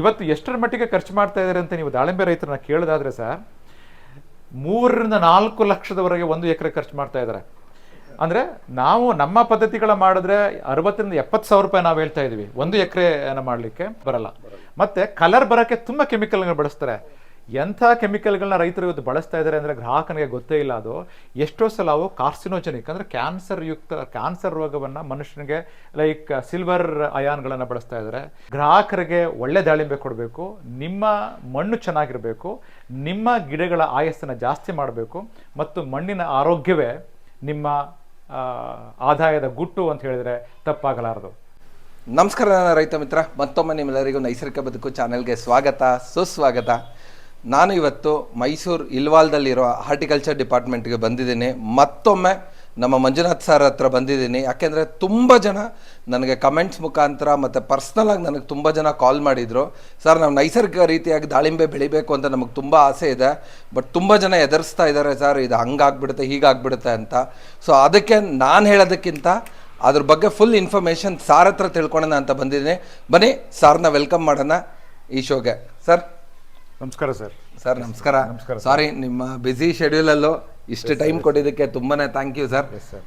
ಇವತ್ತು ಎಷ್ಟರ ಮಟ್ಟಿಗೆ ಖರ್ಚು ಮಾಡ್ತಾ ಇದ್ದಾರೆ ಅಂತ ನೀವು ದಾಳಿಂಬೆ ರೈತರನ್ನ ಕೇಳೋದಾದ್ರೆ ಸರ್, ಮೂರರಿಂದ ನಾಲ್ಕು ಲಕ್ಷದವರೆಗೆ ಒಂದು ಎಕರೆ ಖರ್ಚು ಮಾಡ್ತಾ ಇದ್ದಾರೆ ಅಂದ್ರೆ ನಾವು ನಮ್ಮ ಪದ್ಧತಿಗಳ ಮಾಡಿದ್ರೆ ಅರವತ್ತರಿಂದ ಎಪ್ಪತ್ತು ಸಾವಿರ ರೂಪಾಯಿ ನಾವು ಹೇಳ್ತಾ ಇದ್ದೀವಿ ಒಂದು ಎಕರೆ ಮಾಡಲಿಕ್ಕೆ ಬರಲ್ಲ. ಮತ್ತೆ ಕಲರ್ ಬರಕ್ಕೆ ತುಂಬಾ ಕೆಮಿಕಲ್ಗಳನ್ನ ಬಳಸ್ತಾರೆ. ಎಂಥ ಕೆಮಿಕಲ್ಗಳನ್ನ ರೈತರು ಇವತ್ತು ಬಳಸ್ತಾ ಇದ್ದಾರೆ ಅಂದರೆ ಗ್ರಾಹಕನಿಗೆ ಗೊತ್ತೇ ಇಲ್ಲ ಅದು. ಎಷ್ಟೋ ಸಲ ಅವು ಕಾರ್ಸಿನೋಜೆನಿಕ್ ಅಂದರೆ ಕ್ಯಾನ್ಸರ್ ಯುಕ್ತ, ಕ್ಯಾನ್ಸರ್ ರೋಗವನ್ನು ಮನುಷ್ಯನಿಗೆ ಲೈಕ್ ಸಿಲ್ವರ್ ಅಯಾನ್ಗಳನ್ನು ಬಳಸ್ತಾ ಇದ್ದಾರೆ ಗ್ರಾಹಕರಿಗೆ ಒಳ್ಳೆ ದಾಳಿಂಬೆ ಕೊಡಬೇಕು, ನಿಮ್ಮ ಮಣ್ಣು ಚೆನ್ನಾಗಿರಬೇಕು, ನಿಮ್ಮ ಗಿಡಗಳ ಆಯಸ್ಸನ್ನು ಜಾಸ್ತಿ ಮಾಡಬೇಕು ಮತ್ತು ಮಣ್ಣಿನ ಆರೋಗ್ಯವೇ ನಿಮ್ಮ ಆದಾಯದ ಗುಟ್ಟು ಅಂತ ಹೇಳಿದರೆ ತಪ್ಪಾಗಲಾರದು. ನಮಸ್ಕಾರ ರೈತ ಮಿತ್ರ, ಮತ್ತೊಮ್ಮೆ ನಿಮ್ಮೆಲ್ಲರಿಗೂ ನೈಸರ್ಗಿಕ ಬದುಕು ಚಾನೆಲ್ಗೆ ಸ್ವಾಗತ, ಸುಸ್ವಾಗತ. ನಾನು ಇವತ್ತು ಮೈಸೂರು ಇಲ್ವಾಲ್ದಲ್ಲಿರೋ ಹಾರ್ಟಿಕಲ್ಚರ್ ಡಿಪಾರ್ಟ್ಮೆಂಟ್ಗೆ ಬಂದಿದ್ದೀನಿ. ಮತ್ತೊಮ್ಮೆ ನಮ್ಮ ಮಂಜುನಾಥ್ ಸರ್ ಹತ್ರ ಬಂದಿದ್ದೀನಿ. ಯಾಕೆಂದರೆ ತುಂಬ ಜನ ನನಗೆ ಕಮೆಂಟ್ಸ್ ಮುಖಾಂತರ ಮತ್ತು ಪರ್ಸ್ನಲಾಗಿ ನನಗೆ ತುಂಬ ಜನ ಕಾಲ್ ಮಾಡಿದರು. ಸರ್, ನಾವು ನೈಸರ್ಗಿಕ ರೀತಿಯಾಗಿ ದಾಳಿಂಬೆ ಬೆಳಿಬೇಕು ಅಂತ ನಮಗೆ ತುಂಬ ಆಸೆ ಇದೆ. ಬಟ್ ತುಂಬ ಜನ ಎದುರಿಸ್ತಾ ಇದ್ದಾರೆ ಸರ್, ಇದು ಹಂಗಾಗ್ಬಿಡುತ್ತೆ, ಹೀಗಾಗ್ಬಿಡುತ್ತೆ ಅಂತ. ಸೊ ಅದಕ್ಕೆ ನಾನು ಹೇಳೋದಕ್ಕಿಂತ ಅದ್ರ ಬಗ್ಗೆ ಫುಲ್ ಇನ್ಫಾರ್ಮೇಷನ್ ಸಾರ್ ಹತ್ರ ತಿಳ್ಕೊಳ್ಳೋಣ ಅಂತ ಬಂದಿದ್ದೀನಿ. ಬನ್ನಿ, ಸಾರ್ನ ವೆಲ್ಕಮ್ ಮಾಡೋಣ ಈ ಶೋಗೆ ಸರ್ ನಮಸ್ಕಾರ ಸರ್. ಸರ್ ನಮಸ್ಕಾರ. ನಮಸ್ಕಾರ ಸಾರಿ. ನಿಮ್ಮ ಬ್ಯುಸಿ ಶೆಡ್ಯೂಲಲ್ಲೂ ಇಷ್ಟು ಟೈಮ್ ಕೊಟ್ಟಿದ್ದಕ್ಕೆ ತುಂಬಾನೇ thank you sir sir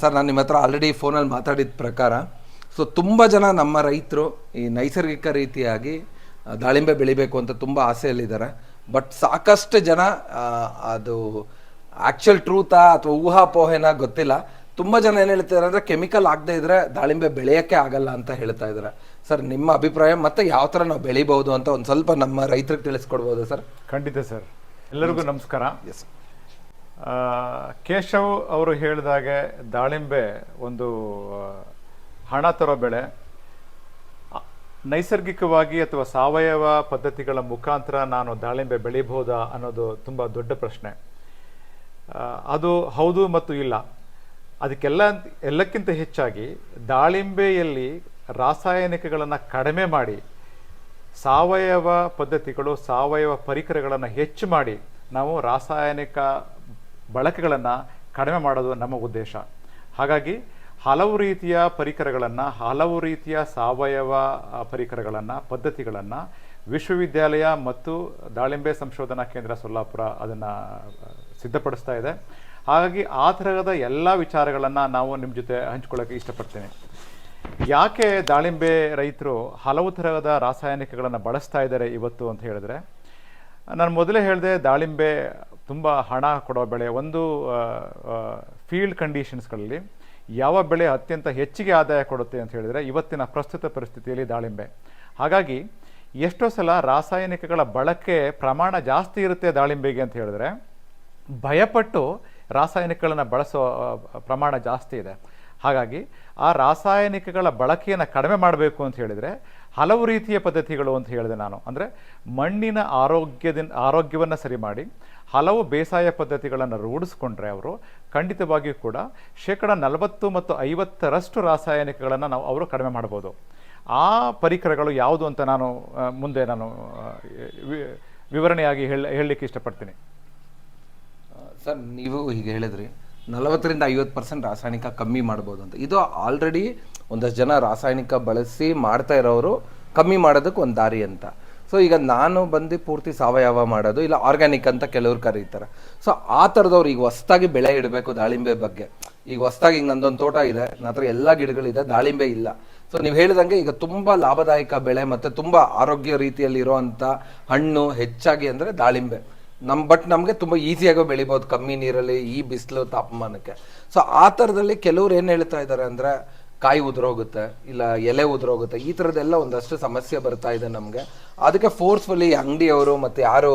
sir ನಾನು ನಿಮ್ಮ ಹತ್ರ ಆಲ್ರೆಡಿ ಫೋನಲ್ಲಿ ಮಾತಾಡಿದ ಪ್ರಕಾರ ಸೊ ತುಂಬ ಜನ ನಮ್ಮ ರೈತರು ಈ ನೈಸರ್ಗಿಕ ರೀತಿಯಾಗಿ ದಾಳಿಂಬೆ ಬೆಳಿಬೇಕು ಅಂತ ತುಂಬ ಆಸೆಯಲ್ಲಿದ್ದಾರೆ. ಬಟ್ ಸಾಕಷ್ಟು ಜನ ಅದು ಆ್ಯಕ್ಚುಯಲ್ ಟ್ರೂತಾ ಅಥವಾ ಊಹಾಪೋಹೆನ ಗೊತ್ತಿಲ್ಲ. ತುಂಬ ಜನ ಏನು ಹೇಳ್ತಿದ್ದಾರೆ ಅಂದರೆ ಕೆಮಿಕಲ್ ಆಗದೆ ಇದ್ರೆ ದಾಳಿಂಬೆ ಬೆಳೆಯೋಕ್ಕೆ ಆಗಲ್ಲ ಅಂತ ಹೇಳ್ತಾ ಇದ್ದಾರೆ ಸರ್ ನಿಮ್ಮ ಅಭಿಪ್ರಾಯ ಮತ್ತೆ ಯಾವ ಥರ ನಾವು ಬೆಳಿಬಹುದು ಅಂತ ಒಂದು ಸ್ವಲ್ಪ ನಮ್ಮ ರೈತರಿಗೆ ತಿಳಿಸ್ಕೊಡ್ಬೋದು ಸರ್? ಖಂಡಿತ ಸರ್. ಎಲ್ಲರಿಗೂ ನಮಸ್ಕಾರ. ಎಸ್ ಕೇಶವ್ ಅವರು ಹೇಳಿದಾಗೆ ದಾಳಿಂಬೆ ಒಂದು ಹಣ ತರೋ ಬೆಳೆ. ನೈಸರ್ಗಿಕವಾಗಿ ಅಥವಾ ಸಾವಯವ ಪದ್ಧತಿಗಳ ಮುಖಾಂತರ ನಾನು ದಾಳಿಂಬೆ ಬೆಳಿಬಹುದಾ ಅನ್ನೋದು ತುಂಬ ದೊಡ್ಡ ಪ್ರಶ್ನೆ. ಅದು ಹೌದು ಮತ್ತು ಇಲ್ಲ. ಅದಕ್ಕೆಲ್ಲ ಎಲ್ಲಕ್ಕಿಂತ ಹೆಚ್ಚಾಗಿ ದಾಳಿಂಬೆಯಲ್ಲಿ ರಾಸಾಯನಿಕಗಳನ್ನು ಕಡಿಮೆ ಮಾಡಿ, ಸಾವಯವ ಪದ್ಧತಿಗಳು, ಸಾವಯವ ಪರಿಕರಗಳನ್ನು ಹೆಚ್ಚು ಮಾಡಿ ನಾವು ರಾಸಾಯನಿಕ ಬಳಕೆಗಳನ್ನು ಕಡಿಮೆ ಮಾಡೋದು ನಮ್ಮ ಉದ್ದೇಶ. ಹಾಗಾಗಿ ಹಲವು ರೀತಿಯ ಪರಿಕರಗಳನ್ನು, ಹಲವು ರೀತಿಯ ಸಾವಯವ ಪರಿಕರಗಳನ್ನು, ಪದ್ಧತಿಗಳನ್ನು ವಿಶ್ವವಿದ್ಯಾಲಯ ಮತ್ತು ದಾಳಿಂಬೆ ಸಂಶೋಧನಾ ಕೇಂದ್ರ ಸೊಲ್ಲಾಪುರ ಅದನ್ನು ಸಿದ್ಧಪಡಿಸ್ತಾ ಇದೆ. ಹಾಗಾಗಿ ಆ ತರಹದ ಎಲ್ಲ ವಿಚಾರಗಳನ್ನು ನಾವು ನಿಮ್ಮ ಜೊತೆ ಹಂಚ್ಕೊಳ್ಳೋಕ್ಕೆ ಇಷ್ಟಪಡ್ತೇನೆ. ಯಾಕೆ ದಾಳಿಂಬೆ ರೈತರು ಹಲವು ತರಹದ ರಾಸಾಯನಿಕಗಳನ್ನು ಬಳಸ್ತಾ ಇದ್ದಾರೆ ಇವತ್ತು ಅಂತ ಹೇಳಿದ್ರೆ, ನಾನು ಮೊದಲೇ ಹೇಳಿದೆ ದಾಳಿಂಬೆ ತುಂಬ ಹಣ ಕೊಡೋ ಬೆಳೆ, ಒಂದು ಫೀಲ್ಡ್ ಕಂಡೀಷನ್ಸ್ಗಳಲ್ಲಿ ಯಾವ ಬೆಳೆ ಅತ್ಯಂತ ಹೆಚ್ಚಿಗೆ ಆದಾಯ ಕೊಡುತ್ತೆ ಅಂತ ಹೇಳಿದರೆ ಇವತ್ತಿನ ಪ್ರಸ್ತುತ ಪರಿಸ್ಥಿತಿಯಲ್ಲಿ ದಾಳಿಂಬೆ. ಹಾಗಾಗಿ ಎಷ್ಟೋ ಸಲ ರಾಸಾಯನಿಕಗಳ ಬಳಕೆ ಪ್ರಮಾಣ ಜಾಸ್ತಿ ಇರುತ್ತೆ ದಾಳಿಂಬೆಗೆ ಅಂತ ಹೇಳಿದ್ರೆ, ಭಯಪಟ್ಟು ರಾಸಾಯನಿಕಗಳನ್ನು ಬಳಸೋ ಪ್ರಮಾಣ ಜಾಸ್ತಿ ಇದೆ. ಹಾಗಾಗಿ ಆ ರಾಸಾಯನಿಕಗಳ ಬಳಕೆಯನ್ನು ಕಡಿಮೆ ಮಾಡಬೇಕು ಅಂತ ಹೇಳಿದರೆ ಹಲವು ರೀತಿಯ ಪದ್ಧತಿಗಳು ಅಂತ ಹೇಳಿದೆ ನಾನು. ಅಂದರೆ ಮಣ್ಣಿನ ಆರೋಗ್ಯದಿಂದ ಆರೋಗ್ಯವನ್ನು ಸರಿ ಮಾಡಿ, ಹಲವು ಬೇಸಾಯ ಪದ್ಧತಿಗಳನ್ನು ರೂಢಿಸ್ಕೊಂಡ್ರೆ ಅವರು ಖಂಡಿತವಾಗಿಯೂ ಕೂಡ ಶೇಕಡ ನಲವತ್ತು ಮತ್ತು ಐವತ್ತರಷ್ಟು ರಾಸಾಯನಿಕಗಳನ್ನು ನಾವು ಅವರು ಕಡಿಮೆ ಮಾಡ್ಬೋದು. ಆ ಪರಿಕರಗಳು ಯಾವುದು ಅಂತ ನಾನು ಮುಂದೆ ನಾನು ವಿವರಣೆಯಾಗಿ ಹೇಳ, ಹೇಳಲಿಕ್ಕೆ ಇಷ್ಟಪಡ್ತೀನಿ. ಸರ್, ನೀವು ಹೀಗೆ ಹೇಳಿದ್ರಿ, ನಲವತ್ತರಿಂದ ಐವತ್ತು ಪರ್ಸೆಂಟ್ ರಾಸಾಯನಿಕ ಕಮ್ಮಿ ಮಾಡ್ಬೋದು ಅಂತ. ಇದು ಆಲ್ರೆಡಿ ಒಂದಷ್ಟು ಜನ ರಾಸಾಯನಿಕ ಬಳಸಿ ಮಾಡ್ತಾ ಇರೋರು ಕಮ್ಮಿ ಮಾಡೋದಕ್ಕೆ ಒಂದು ದಾರಿ ಅಂತ. ಸೊ ಈಗ ನಾನು ಬಂದು ಪೂರ್ತಿ ಸಾವಯವ ಮಾಡೋದು, ಇಲ್ಲ ಆರ್ಗ್ಯಾನಿಕ್ ಅಂತ ಕೆಲವ್ರು ಕರೀತಾರೆ. ಸೊ ಆ ಥರದವ್ರು ಈಗ ಹೊಸ್ದಾಗಿ ಬೆಳೆ ಇಡಬೇಕು ದಾಳಿಂಬೆ ಬಗ್ಗೆ. ಈಗ ಹೊಸ್ದಾಗಿ ಈಗ ನಂದೊಂದು ತೋಟ ಇದೆ ನನ್ನ ಹತ್ರ ಎಲ್ಲ ಗಿಡಗಳಿದೆ, ದಾಳಿಂಬೆ ಇಲ್ಲ. ಸೊ ನೀವು ಹೇಳಿದಂಗೆ ಈಗ ತುಂಬ ಲಾಭದಾಯಕ ಬೆಳೆ ಮತ್ತು ತುಂಬ ಆರೋಗ್ಯ ರೀತಿಯಲ್ಲಿ ಇರೋವಂಥ ಹಣ್ಣು ಹೆಚ್ಚಾಗಿ ಅಂದರೆ ದಾಳಿಂಬೆ. ನಮ್ ಬಟ್ ನಮಗೆ ತುಂಬಾ ಈಸಿಯಾಗಿ ಬೆಳಿಬೋದು ಕಮ್ಮಿ ನೀರಲ್ಲಿ ಈ ಬಿಸಿಲು ತಾಪಮಾನಕ್ಕೆ. ಸೊ ಆ ಥರದಲ್ಲಿ ಕೆಲವ್ರು ಏನು ಹೇಳ್ತಾ ಇದ್ದಾರೆ ಅಂದ್ರೆ ಕಾಯಿ ಉದುರೋಗುತ್ತೆ, ಇಲ್ಲ ಎಲೆ ಉದುರೋಗುತ್ತೆ, ಈ ಥರದ್ದೆಲ್ಲ ಒಂದಷ್ಟು ಸಮಸ್ಯೆ ಬರ್ತಾ ಇದೆ ನಮಗೆ. ಅದಕ್ಕೆ ಫೋರ್ಸ್ಫುಲಿ ಅಂಗಡಿಯವರು ಮತ್ತು ಯಾರು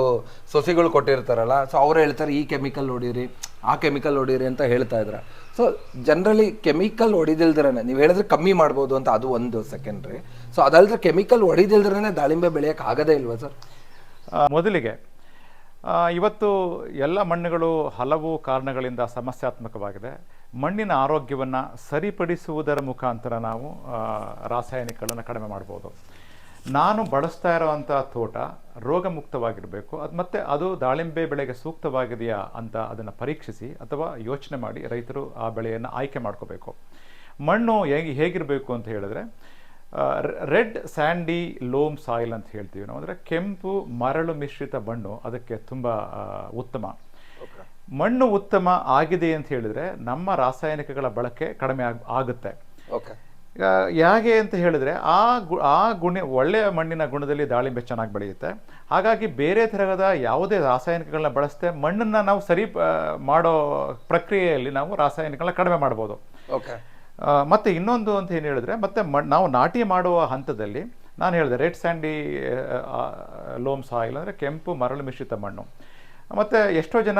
ಸೊಸೆಗಳು ಕೊಟ್ಟಿರ್ತಾರಲ್ಲ ಸೊ ಅವ್ರು ಹೇಳ್ತಾರೆ, ಈ ಕೆಮಿಕಲ್ ಹೊಡೀರಿ, ಆ ಕೆಮಿಕಲ್ ಹೊಡೀರಿ ಅಂತ ಹೇಳ್ತಾ ಇದ್ದಾರೆ ಸೊ ಜನರಲಿ ಕೆಮಿಕಲ್ ಹೊಡಿದಿಲ್ದಿರನೆ, ನೀವು ಹೇಳಿದ್ರೆ ಕಮ್ಮಿ ಮಾಡ್ಬೋದು ಅಂತ ಅದು ಒಂದು ಸೆಕೆಂಡ್ರಿ ಸೊ ಅದಲ್ದ್ರೆ ಕೆಮಿಕಲ್ ಹೊಡಿದಿಲ್ದಿರನೆ ದಾಳಿಂಬೆ ಬೆಳೆಯಕ್ಕೆ ಆಗದೇ ಇಲ್ವಾ ಸರ್? ಮೊದಲಿಗೆ ಇವತ್ತು ಎಲ್ಲ ಮಣ್ಣುಗಳು ಹಲವು ಕಾರಣಗಳಿಂದ ಸಮಸ್ಯಾತ್ಮಕವಾಗಿದೆ. ಮಣ್ಣಿನ ಆರೋಗ್ಯವನ್ನು ಸರಿಪಡಿಸುವುದರ ಮುಖಾಂತರ ನಾವು ರಾಸಾಯನಿಕಗಳನ್ನು ಕಡಿಮೆ ಮಾಡ್ಬೋದು. ನಾನು ಬಳಸ್ತಾ ಇರೋವಂಥ ತೋಟ ರೋಗಮುಕ್ತವಾಗಿರಬೇಕು. ಅದು ಮತ್ತು ಅದು ದಾಳಿಂಬೆ ಬೆಳೆಗೆ ಸೂಕ್ತವಾಗಿದೆಯಾ ಅಂತ ಅದನ್ನು ಪರೀಕ್ಷಿಸಿ ಅಥವಾ ಯೋಚನೆ ಮಾಡಿ ರೈತರು ಆ ಬೆಳೆಯನ್ನು ಆಯ್ಕೆ ಮಾಡ್ಕೋಬೇಕು. ಮಣ್ಣು ಹೇಗೆ ಹೇಗಿರಬೇಕು ಅಂತ ಹೇಳಿದ್ರೆ ರೆಡ್ ಸ್ಯಾಂಡಿ ಲೋಮ್ ಸಾಯಿಲ್ ಅಂತ ಹೇಳ್ತೀವಿ ನಾವು. ಅಂದರೆ ಕೆಂಪು ಮರಳು ಮಿಶ್ರಿತ ಮಣ್ಣು ಅದಕ್ಕೆ ತುಂಬ ಉತ್ತಮ. ಮಣ್ಣು ಉತ್ತಮ ಆಗಿದೆ ಅಂತ ಹೇಳಿದ್ರೆ ನಮ್ಮ ರಾಸಾಯನಿಕಗಳ ಬಳಕೆ ಕಡಿಮೆ ಆಗ್ ಆಗುತ್ತೆ. ಓಕೆ. ಈಗ ಹೇಗೆ ಅಂತ ಹೇಳಿದ್ರೆ ಆ ಗು ಆ ಗುಣ ಒಳ್ಳೆಯ ಮಣ್ಣಿನ ಗುಣದಲ್ಲಿ ದಾಳಿಂಬೆ ಚೆನ್ನಾಗಿ ಬೆಳೆಯುತ್ತೆ. ಹಾಗಾಗಿ ಬೇರೆ ತರಹದ ಯಾವುದೇ ರಾಸಾಯನಿಕಗಳನ್ನ ಬಳಸದೆ ಮಣ್ಣನ್ನು ನಾವು ಸರಿ ಮಾಡೋ ಪ್ರಕ್ರಿಯೆಯಲ್ಲಿ ನಾವು ರಾಸಾಯನಿಕಗಳನ್ನ ಕಡಿಮೆ ಮಾಡ್ಬೋದು. ಓಕೆ. ಮತ್ತೆ ಇನ್ನೊಂದು ಅಂತ ಏನು ಹೇಳಿದ್ರೆ ಮತ್ತೆ ನಾವು ನಾಟಿ ಮಾಡುವ ಹಂತದಲ್ಲಿ ನಾನು ಹೇಳಿದೆ ರೆಡ್ ಸ್ಯಾಂಡಿ ಲೋಮ್ ಸಾಯಿಲ್ ಅಂದರೆ ಕೆಂಪು ಮರಳು ಮಿಶ್ರಿತ ಮಣ್ಣು. ಮತ್ತು ಎಷ್ಟೋ ಜನ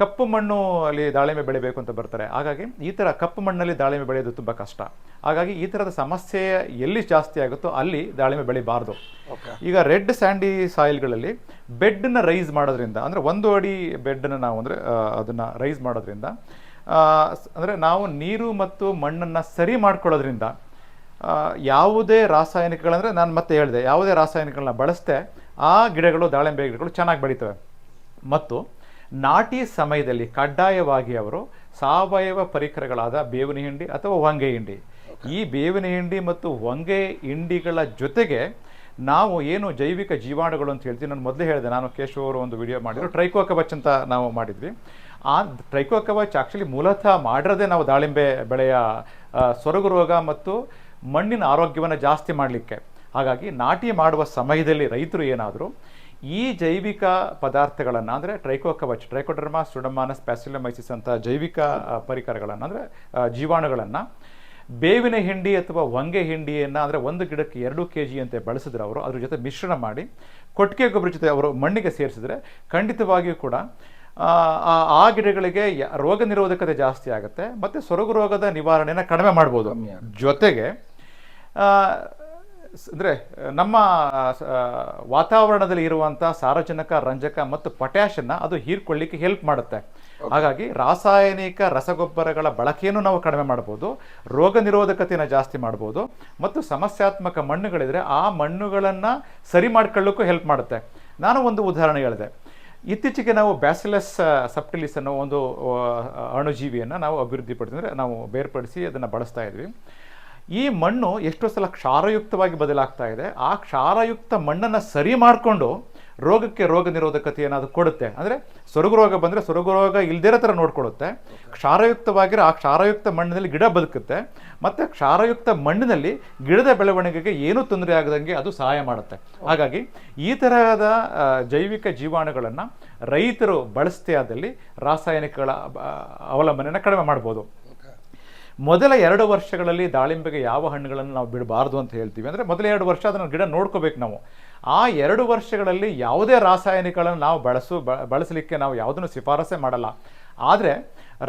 ಕಪ್ಪು ಮಣ್ಣು ಅಲ್ಲಿ ದಾಳಿಂಬೆ ಬೆಳಿಬೇಕು ಅಂತ ಬರ್ತಾರೆ. ಹಾಗಾಗಿ ಈ ಥರ ಕಪ್ಪು ಮಣ್ಣಲ್ಲಿ ದಾಳಿಂಬೆ ಬೆಳೆಯೋದು ತುಂಬ ಕಷ್ಟ. ಹಾಗಾಗಿ ಈ ಥರದ ಸಮಸ್ಯೆ ಎಲ್ಲಿ ಜಾಸ್ತಿ ಆಗುತ್ತೋ ಅಲ್ಲಿ ದಾಳಿಂಬೆ ಬೆಳಿಬಾರ್ದು. ಓಕೆ. ಈಗ ರೆಡ್ ಸ್ಯಾಂಡಿ ಸಾಯಿಲ್ಗಳಲ್ಲಿ ಬೆಡ್ನ ರೈಸ್ ಮಾಡೋದ್ರಿಂದ ಅಂದರೆ ಒಂದು ಅಡಿ ಬೆಡ್ಡನ್ನು ನಾವು ಅಂದರೆ ಅದನ್ನು ರೈಸ್ ಮಾಡೋದ್ರಿಂದ ಅಂದರೆ ನಾವು ನೀರು ಮತ್ತು ಮಣ್ಣನ್ನು ಸರಿ ಮಾಡ್ಕೊಳ್ಳೋದ್ರಿಂದ ಯಾವುದೇ ರಾಸಾಯನಿಕಗಳಂದರೆ ನಾನು ಮತ್ತೆ ಹೇಳಿದೆ, ಯಾವುದೇ ರಾಸಾಯನಿಕಗಳನ್ನ ಬಳಸದೆ, ಆ ಗಿಡಗಳು, ದಾಳಿಂಬೆ ಗಿಡಗಳು ಚೆನ್ನಾಗಿ ಬೆಳೀತವೆ. ಮತ್ತು ನಾಟಿ ಸಮಯದಲ್ಲಿ ಕಡ್ಡಾಯವಾಗಿ ಅವರು ಸಾವಯವ ಪರಿಕರಗಳಾದ ಬೇವಿನ ಹಿಂಡಿ ಅಥವಾ ಹೊಂಗೆ ಹಿಂಡಿ. ಈ ಬೇವಿನ ಹಿಂಡಿ ಮತ್ತು ಹೊಂಗೆ ಹಿಂಡಿಗಳ ಜೊತೆಗೆ ನಾವು ಏನು ಜೈವಿಕ ಜೀವಾಣುಗಳು ಅಂತ ಹೇಳ್ತೀವಿ ನಾನು ಮೊದಲೇ ಹೇಳಿದೆ, ನಾನು ಕೇಶವ್ ಅವರು ಒಂದು ವಿಡಿಯೋ ಮಾಡಿದ್ರು ಟ್ರೈಕೋಕಬಚ್ ಅಂತ ನಾವು ಮಾಡಿದ್ವಿ. ಆ ಟ್ರೈಕೋ ಕವಚ್ ಆಕ್ಚುಲಿ ಮೂಲತಃ ಮಾಡಿರೋದೇ ನಾವು ದಾಳಿಂಬೆ ಬೆಳೆಯ ಸೊರಗು ರೋಗ ಮತ್ತು ಮಣ್ಣಿನ ಆರೋಗ್ಯವನ್ನು ಜಾಸ್ತಿ ಮಾಡಲಿಕ್ಕೆ. ಹಾಗಾಗಿ ನಾಟಿ ಮಾಡುವ ಸಮಯದಲ್ಲಿ ರೈತರು ಏನಾದರೂ ಈ ಜೈವಿಕ ಪದಾರ್ಥಗಳನ್ನು ಅಂದರೆ ಟ್ರೈಕೋಕವಚ್ ಟ್ರೈಕೋಡರ್ಮಾ ಸುಡಮಾನ ಸ್ಪ್ಯಾಸಿಲಮೈಸಿಸ್ ಅಂತ ಜೈವಿಕ ಪರಿಕರಗಳನ್ನು ಅಂದರೆ ಜೀವಾಣುಗಳನ್ನು ಬೇವಿನ ಹಿಂಡಿ ಅಥವಾ ಹೊಂಗೆ ಹಿಂಡಿಯನ್ನು ಅಂದರೆ ಒಂದು ಗಿಡಕ್ಕೆ ಎರಡು ಕೆ ಜಿ ಅಂತೆ ಬಳಸಿದ್ರೆ ಅವರು ಅದ್ರ ಜೊತೆ ಮಿಶ್ರಣ ಮಾಡಿ, ಕೊಟ್ಟಿಗೆ ಗೊಬ್ಬರ ಜೊತೆ ಅವರು ಮಣ್ಣಿಗೆ ಸೇರಿಸಿದ್ರೆ ಖಂಡಿತವಾಗಿಯೂ ಕೂಡ ಆ, ಗಿಡಗಳಿಗೆ ಯ- ರೋಗ ನಿರೋಧಕತೆ ಜಾಸ್ತಿ ಆಗುತ್ತೆ ಮತ್ತು ಸೊರಗು ರೋಗದ ನಿವಾರಣೆನ ಕಡಿಮೆ ಮಾಡ್ಬೋದು. ಜೊತೆಗೆ ಅಂದರೆ ಅಂದ್ರೆ ನಮ್ಮ ವಾತಾವರಣದಲ್ಲಿ ಇರುವಂಥ ಸಾರಜನಕ ರಂಜಕ ಮತ್ತು ಪೊಟ್ಯಾಷನ್ನ ಅದು ಹೀರ್ಕೊಳ್ಳಿಕ್ಕೆ ಹೆಲ್ಪ್ ಮಾಡುತ್ತೆ. ಹಾಗಾಗಿ ರಾಸಾಯನಿಕ ರಸಗೊಬ್ಬರಗಳ ಬಳಕೆಯನ್ನು ನಾವು ಕಡಿಮೆ ಮಾಡ್ಬೋದು ರೋಗ ನಿರೋಧಕತೆಯನ್ನು ಜಾಸ್ತಿ ಮಾಡ್ಬೋದು ಮತ್ತು ಸಮಸ್ಯಾತ್ಮಕ ಮಣ್ಣುಗಳಿದ್ರೆ ಆ ಮಣ್ಣುಗಳನ್ನು ಸರಿ ಮಾಡ್ಕೊಳ್ಳೋಕ್ಕೂ ಹೆಲ್ಪ್ ಮಾಡುತ್ತೆ. ನಾನು ಒಂದು ಉದಾಹರಣೆ ಹೇಳಿದೆ. ಇತ್ತೀಚೆಗೆ ನಾವು ಬ್ಯಾಸಿಲಸ್ ಸಪ್ಟಿಲಿಸ್ ಅನ್ನೋ ಒಂದು ಅಣುಜೀವಿಯನ್ನು ನಾವು ಅಭಿವೃದ್ಧಿಪಡಿಸಿದ್ರೆ ನಾವು ಬೇರ್ಪಡಿಸಿ ಅದನ್ನು ಬಳಸ್ತಾ ಇದ್ವಿ. ಈ ಮಣ್ಣು ಎಷ್ಟೋ ಸಲ ಕ್ಷಾರಯುಕ್ತವಾಗಿ ಬದಲಾಗ್ತಾ ಇದೆ. ಆ ಕ್ಷಾರಯುಕ್ತ ಮಣ್ಣನ್ನು ಸರಿ ಮಾಡಿಕೊಂಡು ರೋಗಕ್ಕೆ ರೋಗ ನಿರೋಧಕತೆ ಅದು ಕೊಡುತ್ತೆ? ಅಂದರೆ ಸೊರಗು ರೋಗ ಬಂದರೆ ಸೊರಗು ರೋಗ ಇಲ್ದಿರೋ ಥರ ನೋಡ್ಕೊಡುತ್ತೆ ಕ್ಷಾರಯುಕ್ತವಾಗಿರೋ ಆ ಕ್ಷಾರಯುಕ್ತ ಮಣ್ಣಿನಲ್ಲಿ ಗಿಡ ಬದುಕುತ್ತೆ. ಮತ್ತು ಕ್ಷಾರಯುಕ್ತ ಮಣ್ಣಿನಲ್ಲಿ ಗಿಡದ ಬೆಳವಣಿಗೆಗೆ ಏನೂ ತೊಂದರೆ ಆಗದಂಗೆ ಅದು ಸಹಾಯ ಮಾಡುತ್ತೆ. ಹಾಗಾಗಿ ಈ ತರಹದ ಜೈವಿಕ ಜೀವಾಣುಗಳನ್ನು ರೈತರು ಬಳಸ್ತೇ ಆದಲ್ಲಿ ರಾಸಾಯನಿಕಗಳ ಅವಲಂಬನೆಯನ್ನು ಕಡಿಮೆ ಮಾಡ್ಬೋದು. ಮೊದಲ ಎರಡು ವರ್ಷಗಳಲ್ಲಿ ದಾಳಿಂಬೆಗೆ ಯಾವ ಹಣ್ಣುಗಳನ್ನು ನಾವು ಬಿಡಬಾರ್ದು ಅಂತ ಹೇಳ್ತೀವಿ. ಅಂದರೆ ಮೊದಲ ಎರಡು ವರ್ಷ ಅದನ್ನು ಗಿಡ ನೋಡ್ಕೋಬೇಕು ನಾವು. ಆ ಎರಡು ವರ್ಷಗಳಲ್ಲಿ ಯಾವುದೇ ರಾಸಾಯನಿಕಗಳನ್ನು ನಾವು ಬಳಸು ಬಳಸಲಿಕ್ಕೆ ನಾವು ಯಾವುದನ್ನು ಶಿಫಾರಸೆ ಮಾಡಲ್ಲ. ಆದರೆ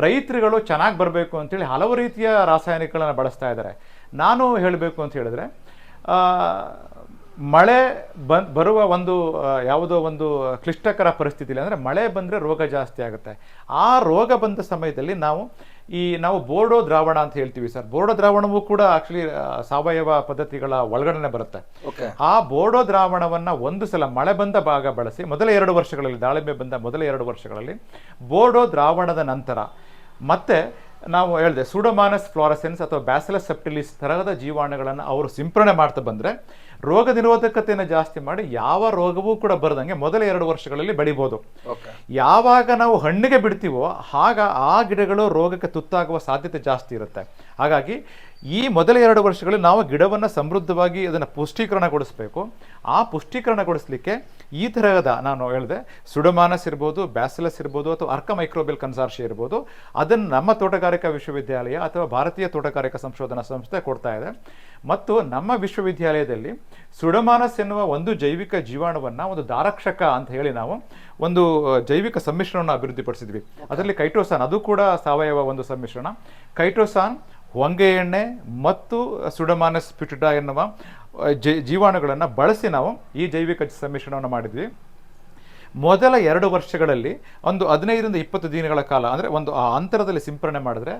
ರೈತರುಗಳು ಚೆನ್ನಾಗಿ ಬರಬೇಕು ಅಂತೇಳಿ ಹಲವು ರೀತಿಯ ರಾಸಾಯನಿಕಗಳನ್ನು ಬಳಸ್ತಾ ಇದ್ದಾರೆ. ನಾನು ಹೇಳಬೇಕು ಅಂತ ಹೇಳಿದ್ರೆ ಮಳೆ ಬರುವ ಒಂದು ಯಾವುದೋ ಒಂದು ಕ್ಲಿಷ್ಟಕರ ಪರಿಸ್ಥಿತಿಲಿ ಅಂದರೆ ಮಳೆ ಬಂದರೆ ರೋಗ ಜಾಸ್ತಿ ಆಗುತ್ತೆ. ಆ ರೋಗ ಬಂದ ಸಮಯದಲ್ಲಿ ನಾವು ಈ ನಾವು ಬೋರ್ಡೋ ದ್ರಾವಣ ಅಂತ ಹೇಳ್ತೀವಿ ಸರ್. ಬೋರ್ಡೋ ದ್ರಾವಣವೂ ಕೂಡ ಆಕ್ಚುಲಿ ಸಾವಯವ ಪದ್ಧತಿಗಳ ಒಳಗಡೆ ಬರುತ್ತೆ. ಆ ಬೋರ್ಡೋ ದ್ರಾವಣವನ್ನ ಒಂದು ಸಲ ಮಳೆ ಬಂದ ಭಾಗ ಬಳಸಿ ಮೊದಲ ಎರಡು ವರ್ಷಗಳಲ್ಲಿ ದಾಳಿಂಬೆ ಬಂದ ಮೊದಲ ಎರಡು ವರ್ಷಗಳಲ್ಲಿ ಬೋರ್ಡೋ ದ್ರಾವಣದ ನಂತರ ಮತ್ತೆ ನಾವು ಹೇಳಿದೆ ಸೂಡೋಮಾನಸ್ ಫ್ಲೋರಸೆನ್ಸ್ ಅಥವಾ ಬ್ಯಾಸಲಸ್ ಸೆಪ್ಟಿಲಿಸ್ ತರಹದ ಜೀವಾಣುಗಳನ್ನು ಅವರು ಸಿಂಪರಣೆ ಮಾಡ್ತಾ ಬಂದರೆ ರೋಗ ನಿರೋಧಕತೆಯನ್ನು ಜಾಸ್ತಿ ಮಾಡಿ ಯಾವ ರೋಗವೂ ಕೂಡ ಬರದಂಗೆ ಮೊದಲ ಎರಡು ವರ್ಷಗಳಲ್ಲಿ ಬೆಳಿಬೋದು. ಓಕೆ ಯಾವಾಗ ನಾವು ಹಣ್ಣಿಗೆ ಬಿಡ್ತೀವೋ ಆಗ ಆ ಗಿಡಗಳು ರೋಗಕ್ಕೆ ತುತ್ತಾಗುವ ಸಾಧ್ಯತೆ ಜಾಸ್ತಿ ಇರುತ್ತೆ. ಹಾಗಾಗಿ ಈ ಮೊದಲ ಎರಡು ವರ್ಷಗಳಲ್ಲಿ ನಾವು ಗಿಡವನ್ನು ಸಮೃದ್ಧವಾಗಿ ಅದನ್ನು ಪುಷ್ಟೀಕರಣಗೊಳಿಸಬೇಕು. ಆ ಪುಷ್ಟೀಕರಣಗೊಳಿಸಲಿಕ್ಕೆ ಈ ತರಹದ ನಾನು ಹೇಳಿದೆ, ಸುಡಮಾನಸ್ ಇರ್ಬೋದು, ಬ್ಯಾಸಲಸ್ ಇರ್ಬೋದು, ಅಥವಾ ಅರ್ಕ ಮೈಕ್ರೋಬಿಯಲ್ ಕನ್ಸಾರ್ಷಿ ಇರ್ಬೋದು, ಅದನ್ನು ನಮ್ಮ ತೋಟಗಾರಿಕಾ ವಿಶ್ವವಿದ್ಯಾಲಯ ಅಥವಾ ಭಾರತೀಯ ತೋಟಗಾರಿಕಾ ಸಂಶೋಧನಾ ಸಂಸ್ಥೆ ಕೊಡ್ತಾ ಇದೆ. ಮತ್ತು ನಮ್ಮ ವಿಶ್ವವಿದ್ಯಾಲಯದಲ್ಲಿ ಸುಡಮಾನಸ್ ಎನ್ನುವ ಒಂದು ಜೈವಿಕ ಜೀವಾಣುವನ್ನು ಒಂದು ದಾರಕ್ಷಕ ಅಂತ ಹೇಳಿ ನಾವು ಒಂದು ಜೈವಿಕ ಸಮ್ಮಿಶ್ರಣವನ್ನು ಅಭಿವೃದ್ಧಿಪಡಿಸಿದ್ವಿ. ಅದರಲ್ಲಿ ಕೈಟೋಸಾನ್ ಅದು ಕೂಡ ಸಾವಯವ ಒಂದು ಸಮ್ಮಿಶ್ರಣ. ಕೈಟೋಸಾನ್ ಹೊಂಗೆ ಎಣ್ಣೆ ಮತ್ತು ಸುಡಮಾನಸ್ ಪ್ಯುಟಿಡಾ ಎನ್ನುವ ಜೀವಾಣುಗಳನ್ನು ಬಳಸಿ ನಾವು ಈ ಜೈವಿಕ ಸಮ್ಮಿಶ್ರಣವನ್ನು ಮಾಡಿದ್ವಿ. ಮೊದಲ ಎರಡು ವರ್ಷಗಳಲ್ಲಿ ಒಂದು ಹದಿನೈದರಿಂದ ಇಪ್ಪತ್ತು ದಿನಗಳ ಕಾಲ ಅಂದರೆ ಒಂದು ಆ ಅಂತರದಲ್ಲಿ ಸಿಂಪರಣೆ ಮಾಡಿದ್ರೆ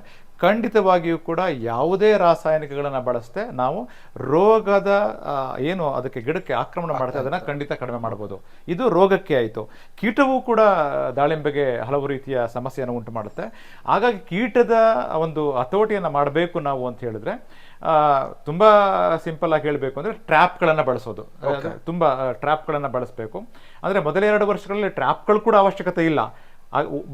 ಖಂಡಿತವಾಗಿಯೂ ಕೂಡ ಯಾವುದೇ ರಾಸಾಯನಿಕಗಳನ್ನು ಬಳಸದೆ ನಾವು ರೋಗದ ಏನು ಅದಕ್ಕೆ ಗಿಡಕ್ಕೆ ಆಕ್ರಮಣ ಮಾಡುತ್ತೆ ಅದನ್ನು ಖಂಡಿತ ಕಡಿಮೆ ಮಾಡ್ಬೋದು ಇದು ರೋಗಕ್ಕೆ ಆಯಿತು. ಕೀಟವೂ ಕೂಡ ದಾಳಿಂಬೆಗೆ ಹಲವು ರೀತಿಯ ಸಮಸ್ಯೆಯನ್ನು ಉಂಟು ಮಾಡುತ್ತೆ. ಹಾಗಾಗಿ ಕೀಟದ ಒಂದು ಹತೋಟಿಯನ್ನು ಮಾಡಬೇಕು ನಾವು ಅಂತ ಹೇಳಿದ್ರೆ ತುಂಬಾ ಸಿಂಪಲ್ ಆಗಿ ಹೇಳಬೇಕು ಅಂದ್ರೆ ಟ್ರ್ಯಾಪ್ಗಳನ್ನು ಬಳಸೋದು. ತುಂಬಾ ಟ್ರ್ಯಾಪ್ಗಳನ್ನು ಬಳಸಬೇಕು. ಅಂದ್ರೆ ಮೊದಲ ಎರಡು ವರ್ಷಗಳಲ್ಲಿ ಟ್ರ್ಯಾಪ್ಗಳು ಕೂಡ ಅವಶ್ಯಕತೆ ಇಲ್ಲ.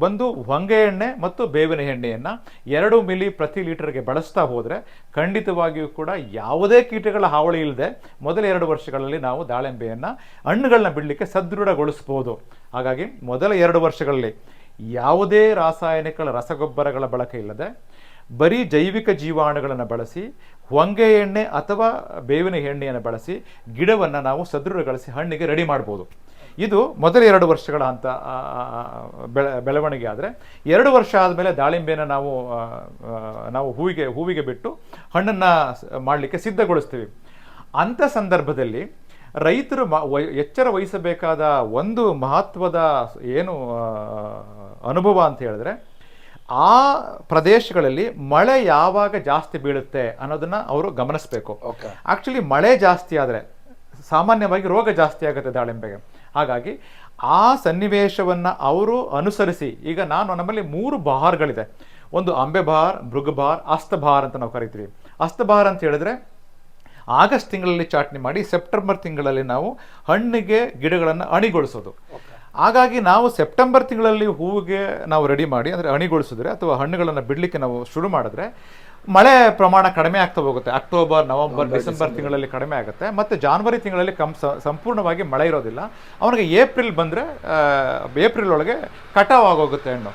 ಬಂದು ಹೊಂಗೆ ಎಣ್ಣೆ ಮತ್ತು ಬೇವಿನ ಎಣ್ಣೆಯನ್ನು ಎರಡು ಮಿಲಿ ಪ್ರತಿ ಲೀಟರ್ಗೆ ಬಳಸ್ತಾ ಹೋದ್ರೆ ಖಂಡಿತವಾಗಿಯೂ ಕೂಡ ಯಾವುದೇ ಕೀಟಗಳ ಹಾವಳಿ ಇಲ್ಲದೆ ಮೊದಲ ಎರಡು ವರ್ಷಗಳಲ್ಲಿ ನಾವು ದಾಳಿಂಬೆಯನ್ನು ಹಣ್ಣುಗಳನ್ನ ಬಿಡಲಿಕ್ಕೆ ಸದೃಢಗೊಳಿಸಬಹುದು ಹಾಗಾಗಿ ಮೊದಲ ಎರಡು ವರ್ಷಗಳಲ್ಲಿ ಯಾವುದೇ ರಾಸಾಯನಿಕಗಳ ರಸಗೊಬ್ಬರಗಳ ಬಳಕೆ ಇಲ್ಲದೆ ಬರೀ ಜೈವಿಕ ಜೀವಾಣುಗಳನ್ನು ಬಳಸಿ ಹೊಂಗೆ ಎಣ್ಣೆ ಅಥವಾ ಬೇವಿನ ಎಣ್ಣೆಯನ್ನು ಬಳಸಿ ಗಿಡವನ್ನು ನಾವು ಸದೃಢಗೊಳಿಸಿ ಹಣ್ಣಿಗೆ ರೆಡಿ ಮಾಡ್ಬೋದು. ಇದು ಮೊದಲ ಎರಡು ವರ್ಷಗಳ ಆ, ಬೆಳೆ ಬೆಳವಣಿಗೆ ಆದರೆ ಎರಡು ವರ್ಷ ಆದಮೇಲೆ ದಾಳಿಂಬೆನ ನಾವು ನಾವು ಹೂವಿಗೆ ಹೂವಿಗೆ ಬಿಟ್ಟು ಹಣ್ಣನ್ನು ಮಾಡಲಿಕ್ಕೆ ಸಿದ್ಧಗೊಳಿಸ್ತೀವಿ. ಅಂಥ ಸಂದರ್ಭದಲ್ಲಿ ರೈತರು ಮ- ಎಚ್ಚರ ವಹಿಸಬೇಕಾದ ಒಂದು ಮಹತ್ವದ ಏನು ಅನುಭವ ಅಂತ ಹೇಳಿದ್ರೆ ಆ ಪ್ರದೇಶಗಳಲ್ಲಿ ಮಳೆ ಯಾವಾಗ ಜಾಸ್ತಿ ಬೀಳುತ್ತೆ ಅನ್ನೋದನ್ನ ಅವರು ಗಮನಿಸಬೇಕು. ಆಕ್ಚುಲಿ ಮಳೆ ಜಾಸ್ತಿ ಆದರೆ ಸಾಮಾನ್ಯವಾಗಿ ರೋಗ ಜಾಸ್ತಿ ಆಗುತ್ತೆ ದಾಳಿಂಬೆಗೆ. ಹಾಗಾಗಿ ಆ ಸನ್ನಿವೇಶವನ್ನ ಅವರು ಅನುಸರಿಸಿ ಈಗ ನಾನು ನಮ್ಮಲ್ಲಿ ಮೂರು ಬಹಾರ್ಗಳಿದೆ. ಒಂದು ಅಂಬೆ ಬಹಾರ್ ಮೃಗಬಹಾರ್ ಅಸ್ತಬಹಾರ್ ಅಂತ ನಾವು ಕರಿತೀವಿ. ಅಸ್ತಬಹಾರ್ ಅಂತ ಹೇಳಿದ್ರೆ ಆಗಸ್ಟ್ ತಿಂಗಳಲ್ಲಿ ಚಾಟ್ನಿ ಮಾಡಿ ಸೆಪ್ಟೆಂಬರ್ ತಿಂಗಳಲ್ಲಿ ನಾವು ಹಣ್ಣಿಗೆ ಗಿಡಗಳನ್ನು ಅಣಿಗೊಳಿಸೋದು. ಹಾಗಾಗಿ ನಾವು ಸೆಪ್ಟೆಂಬರ್ ತಿಂಗಳಲ್ಲಿ ಹೂವಿಗೆ ನಾವು ರೆಡಿ ಮಾಡಿ ಅಂದರೆ ಅಣಿಗೊಳಿಸಿದ್ರೆ ಅಥವಾ ಹಣ್ಣುಗಳನ್ನು ಬಿಡಲಿಕ್ಕೆ ನಾವು ಶುರು ಮಾಡಿದ್ರೆ ಮಳೆ ಪ್ರಮಾಣ ಕಡಿಮೆ ಆಗ್ತಾ ಹೋಗುತ್ತೆ. ಅಕ್ಟೋಬರ್ ನವೆಂಬರ್ ಡಿಸೆಂಬರ್ ತಿಂಗಳಲ್ಲಿ ಕಡಿಮೆ ಆಗುತ್ತೆ. ಮತ್ತು ಜಾನ್ವರಿ ತಿಂಗಳಲ್ಲಿ ಕಂ ಸಂಪೂರ್ಣವಾಗಿ ಮಳೆ ಇರೋದಿಲ್ಲ. ಅವನಿಗೆ ಏಪ್ರಿಲ್ ಬಂದರೆ ಏಪ್ರಿಲ್ ಒಳಗೆ ಕಟಾವ್ ಆಗೋಗುತ್ತೆ ಹಣ್ಣು.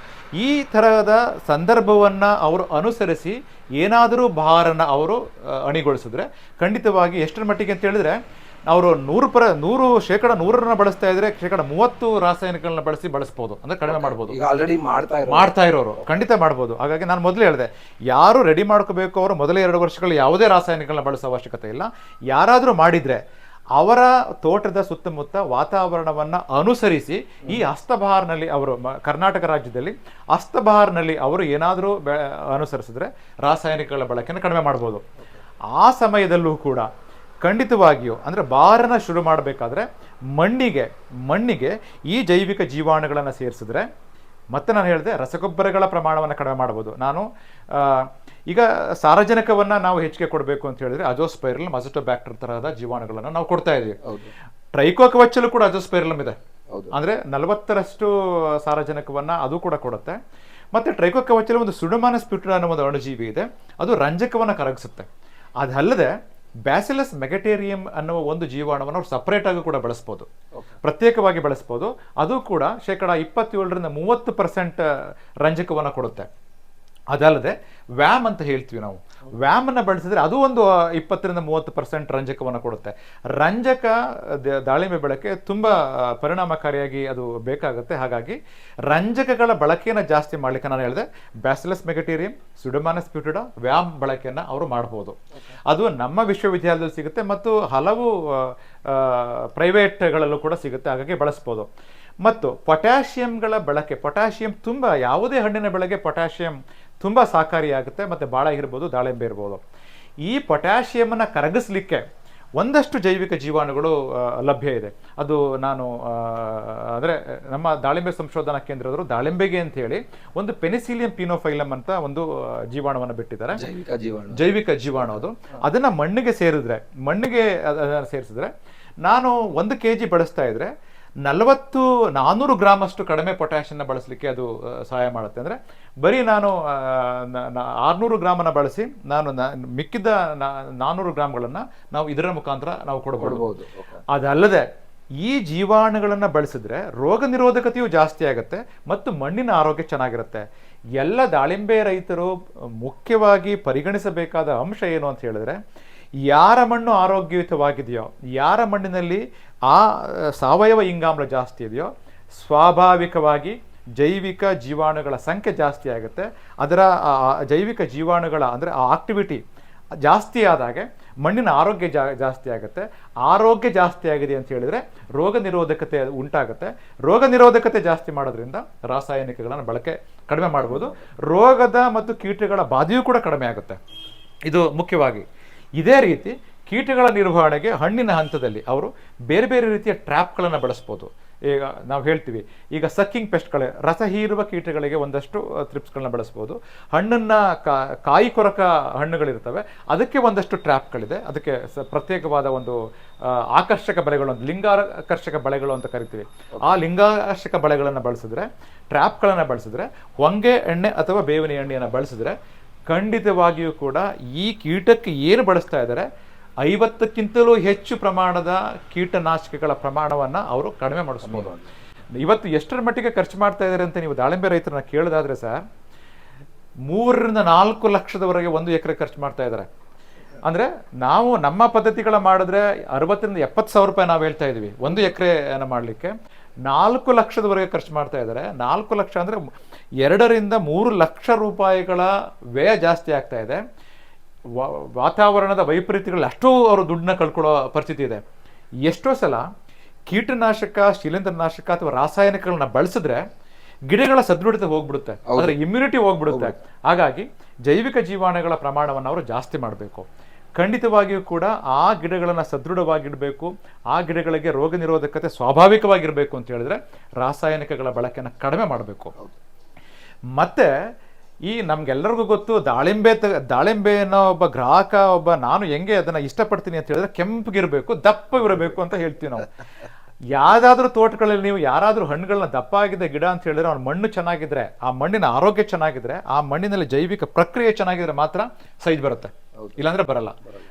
ಈ ಥರದ ಸಂದರ್ಭವನ್ನು ಅವರು ಅನುಸರಿಸಿ ಏನಾದರೂ ಭಾರನ ಅವರು ಅಣಿಗೊಳಿಸಿದ್ರೆ ಖಂಡಿತವಾಗಿ ಎಷ್ಟರ ಮಟ್ಟಿಗೆ ಅಂತ ಹೇಳಿದ್ರೆ ಅವರು ನೂರು ಪರ ನೂರು ಶೇಕಡ ನೂರನ್ನ ಬಳಸ್ತಾ ಇದ್ರೆ ಶೇಕಡ ಮೂವತ್ತು ರಾಸಾಯನಿಕಗಳನ್ನ ಬಳಸಿ ಬಳಸಬಹುದು ಅಂದ್ರೆ ಕಡಿಮೆ ಮಾಡಬಹುದು ಈಗ ಆಲ್ರೆಡಿ ಮಾಡ್ತಾ ಮಾಡ್ತಾ ಇರೋರು ಖಂಡಿತ ಮಾಡಬಹುದು ಹಾಗಾಗಿ ನಾನು ಮೊದಲೇ ಹೇಳಿದೆ ಯಾರು ರೆಡಿ ಮಾಡ್ಕೋಬೇಕು ಅವರು ಮೊದಲ ಎರಡು ವರ್ಷಗಳು ಯಾವುದೇ ರಾಸಾಯನಿಕಗಳನ್ನ ಬಳಸೋ ಅವಶ್ಯಕತೆ ಇಲ್ಲ. ಯಾರಾದರೂ ಮಾಡಿದ್ರೆ ಅವರ ತೋಟದ ಸುತ್ತಮುತ್ತ ವಾತಾವರಣವನ್ನು ಅನುಸರಿಸಿ ಈ ಹಸ್ತಬಹಾರ್ನಲ್ಲಿ ಅವರು ಕರ್ನಾಟಕ ರಾಜ್ಯದಲ್ಲಿ ಅಸ್ತಬಹಾರ್ನಲ್ಲಿ ಅವರು ಏನಾದರೂ ಬೆ ಅನುಸರಿಸಿದ್ರೆ ರಾಸಾಯನಿಕಗಳ ಬಳಕೆಯನ್ನು ಕಡಿಮೆ ಮಾಡ್ಬೋದು. ಆ ಸಮಯದಲ್ಲೂ ಕೂಡ ಖಂಡಿತವಾಗಿಯೂ ಅಂದರೆ ಬಾರನ ಶುರು ಮಾಡಬೇಕಾದ್ರೆ ಮಣ್ಣಿಗೆ ಮಣ್ಣಿಗೆ ಈ ಜೈವಿಕ ಜೀವಾಣುಗಳನ್ನು ಸೇರಿಸಿದ್ರೆ ಮತ್ತೆ ನಾನು ಹೇಳಿದೆ ರಸಗೊಬ್ಬರಗಳ ಪ್ರಮಾಣವನ್ನು ಕಡಿಮೆ ಮಾಡ್ಬೋದು. ನಾನು ಈಗ ಸಾರಜನಕವನ್ನು ನಾವು ಹೆಚ್ಚಿಗೆ ಕೊಡಬೇಕು ಅಂತ ಹೇಳಿದ್ರೆ ಅಜೋಸ್ಪೈರಲ್ ಮಸಟೋಬ್ಯಾಕ್ಟರ್ ತರಹದ ಜೀವಾಣುಗಳನ್ನು ನಾವು ಕೊಡ್ತಾ ಇದ್ದೀವಿ. ಟ್ರೈಕೋಕವಚ್ಚಲು ಕೂಡ ಅಜೋಸ್ಪೈರಲಮ್ ಇದೆ. ಅಂದರೆ ನಲವತ್ತರಷ್ಟು ಸಾರಜನಕವನ್ನು ಅದು ಕೂಡ ಕೊಡುತ್ತೆ. ಮತ್ತೆ ಟ್ರೈಕೋಕವಚ್ಚಲು ಒಂದು ಸುಡುಮಾನ ಪ್ಯೂಟಿನ್ ಅನ್ನೋ ಒಂದು ಅಣುಜೀವಿ ಇದೆ. ಅದು ರಂಜಕವನ್ನು ಕರಗಿಸುತ್ತೆ. ಅದಲ್ಲದೆ ಬ್ಯಾಸಿಲಸ್ ಮೆಗಟೇರಿಯಂ ಅನ್ನುವ ಒಂದು ಜೀವಾಣುವನ್ನು ಅವ್ರು ಸಪರೇಟ್ ಆಗಿ ಕೂಡ ಬಳಸ್ಬೋದು. ಪ್ರತ್ಯೇಕವಾಗಿ ಬಳಸ್ಬೋದು. ಅದು ಕೂಡ ಶೇಕಡ ಇಪ್ಪತ್ತೇಳರಿಂದ ಮೂವತ್ತು ಪರ್ಸೆಂಟ್ ರಂಜಕವನ್ನು ಕೊಡುತ್ತೆ. ಅದಲ್ಲದೆ ವ್ಯಾಮ್ ಅಂತ ಹೇಳ್ತೀವಿ ನಾವು. ವ್ಯಾಮ್ ಬಳಸಿದರೆ ಅದು ಒಂದು ಇಪ್ಪತ್ತರಿಂದ ಮೂವತ್ತು ಪರ್ಸೆಂಟ್ ರಂಜಕವನ್ನು ಕೊಡುತ್ತೆ. ರಂಜಕ ದಾಳಿಂಬೆ ಬಳಕೆ ತುಂಬ ಪರಿಣಾಮಕಾರಿಯಾಗಿ ಅದು ಬೇಕಾಗುತ್ತೆ. ಹಾಗಾಗಿ ರಂಜಕಗಳ ಬಳಕೆಯನ್ನು ಜಾಸ್ತಿ ಮಾಡ್ಲಿಕ್ಕೆ ನಾನು ಹೇಳಿದೆ ಬ್ಯಾಸಿಲಸ್ ಮೆಗಟೀರಿಯಂ ಸುಡಮಾನಸ್ ಪ್ಯೂಟಿಡ ವ್ಯಾಮ್ ಬಳಕೆಯನ್ನು ಅವರು ಮಾಡಬಹುದು ಅದು ನಮ್ಮ ವಿಶ್ವವಿದ್ಯಾಲಯದಲ್ಲಿ ಸಿಗುತ್ತೆ ಮತ್ತು ಹಲವು ಪ್ರೈವೇಟ್ಗಳಲ್ಲೂ ಕೂಡ ಸಿಗುತ್ತೆ. ಹಾಗಾಗಿ ಬಳಸ್ಬೋದು. ಮತ್ತು ಪೊಟ್ಯಾಷಿಯಂಗಳ ಬಳಕೆ ಪೊಟ್ಯಾಷಿಯಂ ತುಂಬ ಯಾವುದೇ ಹಣ್ಣಿನ ಬೆಳೆಗೆ ಪೊಟ್ಯಾಷಿಯಂ ತುಂಬ ಸಹಕಾರಿಯಾಗುತ್ತೆ ಮತ್ತು ಬಾಳೆ ಇರ್ಬೋದು ದಾಳಿಂಬೆ ಇರ್ಬೋದು. ಈ ಪೊಟ್ಯಾಷಿಯಮನ್ನು ಕರಗಿಸ್ಲಿಕ್ಕೆ ಒಂದಷ್ಟು ಜೈವಿಕ ಜೀವಾಣುಗಳು ಲಭ್ಯ ಇದೆ. ಅದು ನಾನು ಅಂದರೆ ನಮ್ಮ ದಾಳಿಂಬೆ ಸಂಶೋಧನಾ ಕೇಂದ್ರದವರು ದಾಳಿಂಬೆಗೆ ಅಂತ ಹೇಳಿ ಒಂದು ಪೆನಿಸಿಲಿಯಂ ಪಿನೋಫೈಲಮ್ ಅಂತ ಒಂದು ಜೀವಾಣುವನ್ನು ಬಿಟ್ಟಿದ್ದಾರೆ. ಜೈವಿಕ ಜೀವಾಣು. ಜೈವಿಕ ಜೀವಾಣು ಅದು. ಅದನ್ನ ಮಣ್ಣಿಗೆ ಸೇರಿದ್ರೆ ಮಣ್ಣಿಗೆ ಅದನ್ನು ಸೇರಿಸಿದ್ರೆ ನಾನು ಒಂದು ಕೆ ಜಿ ಬಳಸ್ತಾ ಇದ್ರೆ ನಲವತ್ತು ನಾನ್ನೂರು ಗ್ರಾಮಷ್ಟು ಕಡಿಮೆ ಪೊಟ್ಯಾಷನ್ನ ಬಳಸಲಿಕ್ಕೆ ಅದು ಸಹಾಯ ಮಾಡುತ್ತೆ. ಅಂದ್ರೆ ಬರೀ ನಾನು ಆರುನೂರು ಗ್ರಾಮನ್ನು ಬಳಸಿ ನಾನು ಮಿಕ್ಕಿದ್ದ ಮಿಕ್ಕಿದ ನಾನ್ನೂರು ಗ್ರಾಮ್ಗಳನ್ನು ನಾವು ಇದರ ಮುಖಾಂತರ ನಾವು ಕೊಡಬಹುದು ಅದಲ್ಲದೆ ಈ ಜೀವಾಣುಗಳನ್ನು ಬಳಸಿದ್ರೆ ರೋಗ ನಿರೋಧಕತೆಯು ಜಾಸ್ತಿ ಆಗುತ್ತೆ ಮತ್ತು ಮಣ್ಣಿನ ಆರೋಗ್ಯ ಚೆನ್ನಾಗಿರುತ್ತೆ. ಎಲ್ಲ ದಾಳಿಂಬೆ ರೈತರು ಮುಖ್ಯವಾಗಿ ಪರಿಗಣಿಸಬೇಕಾದ ಅಂಶ ಏನು ಅಂತ ಹೇಳಿದ್ರೆ ಯಾರ ಮಣ್ಣು ಆರೋಗ್ಯಯುತವಾಗಿದೆಯೋ ಯಾರ ಮಣ್ಣಿನಲ್ಲಿ ಆ, ಸಾವಯವ ಇಂಗಾಮ್ಲ ಜಾಸ್ತಿ ಇದೆಯೋ ಸ್ವಾಭಾವಿಕವಾಗಿ ಜೈವಿಕ ಜೀವಾಣುಗಳ ಸಂಖ್ಯೆ ಜಾಸ್ತಿ ಆಗುತ್ತೆ. ಅದರ ಜೈವಿಕ ಜೀವಾಣುಗಳ ಅಂದರೆ ಆ ಆಕ್ಟಿವಿಟಿ ಜಾಸ್ತಿ ಆದಾಗೆ ಮಣ್ಣಿನ ಆರೋಗ್ಯ ಜಾ, ಜಾಸ್ತಿ ಆಗುತ್ತೆ. ಆರೋಗ್ಯ ಜಾಸ್ತಿ ಆಗಿದೆ ಅಂತ ಹೇಳಿದರೆ ರೋಗ ನಿರೋಧಕತೆ ಉಂಟಾಗುತ್ತೆ. ರೋಗ ನಿರೋಧಕತೆ ಜಾಸ್ತಿ ಮಾಡೋದ್ರಿಂದ ರಾಸಾಯನಿಕಗಳನ್ನು ಬಳಕೆ ಕಡಿಮೆ ಮಾಡ್ಬೋದು. ರೋಗದ ಮತ್ತು ಕೀಟಗಳ ಬಾಧೆಯೂ ಕೂಡ ಕಡಿಮೆ ಆಗುತ್ತೆ. ಇದು ಮುಖ್ಯವಾಗಿ ಇದೇ ರೀತಿ ಕೀಟಗಳ ನಿರ್ವಹಣೆಗೆ ಹಣ್ಣಿನ ಹಂತದಲ್ಲಿ ಅವರು ಬೇರೆ ಬೇರೆ ರೀತಿಯ ಟ್ರ್ಯಾಪ್ಗಳನ್ನು ಬಳಸ್ಬೋದು. ಈಗ ನಾವು ಹೇಳ್ತೀವಿ ಈಗ ಸಕ್ಕಿಂಗ್ ಪೆಸ್ಟ್ಗಳೇ ರಸ ಹೀರುವ ಕೀಟಗಳಿಗೆ ಒಂದಷ್ಟು ತ್ರಿಪ್ಸ್ಗಳನ್ನ ಬಳಸ್ಬೋದು. ಹಣ್ಣನ್ನು ಕಾ- ಕಾಯಿ ಕೊರಕ ಹಣ್ಣುಗಳಿರ್ತವೆ ಅದಕ್ಕೆ ಒಂದಷ್ಟು ಟ್ರ್ಯಾಪ್ಗಳಿದೆ. ಅದಕ್ಕೆ ಸ ಪ್ರತ್ಯೇಕವಾದ ಒಂದು ಆಕರ್ಷಕ ಬಳೆಗಳು ಒಂದು ಲಿಂಗಾಕರ್ಷಕ ಬಳೆಗಳು ಅಂತ ಕರಿತೀವಿ. ಆ ಲಿಂಗಾಕರ್ಷಕ ಬಳೆಗಳನ್ನು ಬಳಸಿದ್ರೆ ಟ್ರ್ಯಾಪ್ಗಳನ್ನು ಬಳಸಿದ್ರೆ ಹೊಂಗೆ ಎಣ್ಣೆ ಅಥವಾ ಬೇವಿನ ಎಣ್ಣೆಯನ್ನು ಬಳಸಿದ್ರೆ ಖಂಡಿತವಾಗಿಯೂ ಕೂಡ ಈ ಕೀಟಕ್ಕೆ ಏನು ಬಳಸ್ತಾ ಇದ್ದಾರೆ ಐವತ್ತಕ್ಕಿಂತಲೂ ಹೆಚ್ಚು ಪ್ರಮಾಣದ ಕೀಟನಾಶಕಗಳ ಪ್ರಮಾಣವನ್ನು ಅವರು ಕಡಿಮೆ ಮಾಡಿಸ್ಬೋದು. ಇವತ್ತು ಎಷ್ಟರ ಮಟ್ಟಿಗೆ ಖರ್ಚು ಮಾಡ್ತಾ ಇದ್ದಾರೆ ಅಂತ ನೀವು ದಾಳಿಂಬೆ ರೈತರನ್ನ ಕೇಳೋದಾದ್ರೆ ಸರ್, ಮೂರರಿಂದ ನಾಲ್ಕು ಲಕ್ಷದವರೆಗೆ ಒಂದು ಎಕರೆ ಖರ್ಚು ಮಾಡ್ತಾ ಇದ್ದಾರೆ ಅಂದರೆ ನಾವು ನಮ್ಮ ಪದ್ಧತಿಗಳ ಮಾಡಿದ್ರೆ ಅರವತ್ತರಿಂದ ಎಪ್ಪತ್ತು ಸಾವಿರ ರೂಪಾಯಿ ನಾವು ಹೇಳ್ತಾ ಇದ್ದೀವಿ ಒಂದು ಎಕರೆನ ಮಾಡಲಿಕ್ಕೆ. ನಾಲ್ಕು ಲಕ್ಷದವರೆಗೆ ಖರ್ಚು ಮಾಡ್ತಾ ಇದ್ದಾರೆ ನಾಲ್ಕು ಲಕ್ಷ ಅಂದರೆ ಎರಡರಿಂದ ಮೂರು ಲಕ್ಷ ರೂಪಾಯಿಗಳ ವ್ಯಯ ಜಾಸ್ತಿ ಆಗ್ತಾ ಇದೆ. ವಾ- ವಾತಾವರಣದ ವೈಪರೀತ್ಯಗಳಲ್ಲಿ ಅಷ್ಟೂ ಅವರು ದುಡ್ಡನ್ನ ಕಳ್ಕೊಳ್ಳೋ ಪರಿಸ್ಥಿತಿ ಇದೆ. ಎಷ್ಟೋ ಸಲ ಕೀಟನಾಶಕ ಶಿಲೀಂಧ್ರನಾಶಕ ಅಥವಾ ರಾಸಾಯನಿಕಗಳನ್ನ ಬಳಸಿದ್ರೆ ಗಿಡಗಳ ಸದೃಢತೆ ಹೋಗ್ಬಿಡುತ್ತೆ. ಅದರ ಇಮ್ಯುನಿಟಿ ಹೋಗ್ಬಿಡುತ್ತೆ. ಹಾಗಾಗಿ ಜೈವಿಕ ಜೀವಾಣುಗಳ ಪ್ರಮಾಣವನ್ನು ಅವರು ಜಾಸ್ತಿ ಮಾಡಬೇಕು. ಖಂಡಿತವಾಗಿಯೂ ಕೂಡ ಆ ಗಿಡಗಳನ್ನು ಸದೃಢವಾಗಿಡಬೇಕು. ಆ ಗಿಡಗಳಿಗೆ ರೋಗ ನಿರೋಧಕತೆ ಸ್ವಾಭಾವಿಕವಾಗಿರಬೇಕು ಅಂತ ಹೇಳಿದ್ರೆ ರಾಸಾಯನಿಕಗಳ ಬಳಕೆಯನ್ನು ಕಡಿಮೆ ಮಾಡಬೇಕು. ಮತ್ತೆ ಈ ನಮ್ಗೆಲ್ಲರಿಗೂ ಗೊತ್ತು ದಾಳಿಂಬೆ ದಾಳಿಂಬೆ ಅನ್ನೋ ಒಬ್ಬ ಗ್ರಾಹಕ ಒಬ್ಬ ನಾನು ಹೆಂಗೆ ಅದನ್ನ ಇಷ್ಟಪಡ್ತೀನಿ ಅಂತ ಹೇಳಿದ್ರೆ ಕೆಂಪಗಿರಬೇಕು ದಪ್ಪಗಿರಬೇಕು ಅಂತ ಹೇಳ್ತೀವಿ ನಾವು. ಯಾವ್ದಾದ್ರೂ ತೋಟಗಳಲ್ಲಿ ನೀವು ಯಾರಾದ್ರೂ ಹಣ್ಣುಗಳನ್ನ ದಪ್ಪ ಆಗಿದೆ ಗಿಡ ಅಂತ ಹೇಳಿದ್ರೆ ಅವ್ನ ಮಣ್ಣು ಚೆನ್ನಾಗಿದ್ರೆ ಆ ಮಣ್ಣಿನ ಆರೋಗ್ಯ ಚೆನ್ನಾಗಿದ್ರೆ ಆ ಮಣ್ಣಿನಲ್ಲಿ ಜೈವಿಕ ಪ್ರಕ್ರಿಯೆ ಚೆನ್ನಾಗಿದ್ರೆ ಮಾತ್ರ ಸೈಜ್ ಬರುತ್ತೆ. ಇಲ್ಲಾಂದ್ರೆ ಬರಲ್ಲ.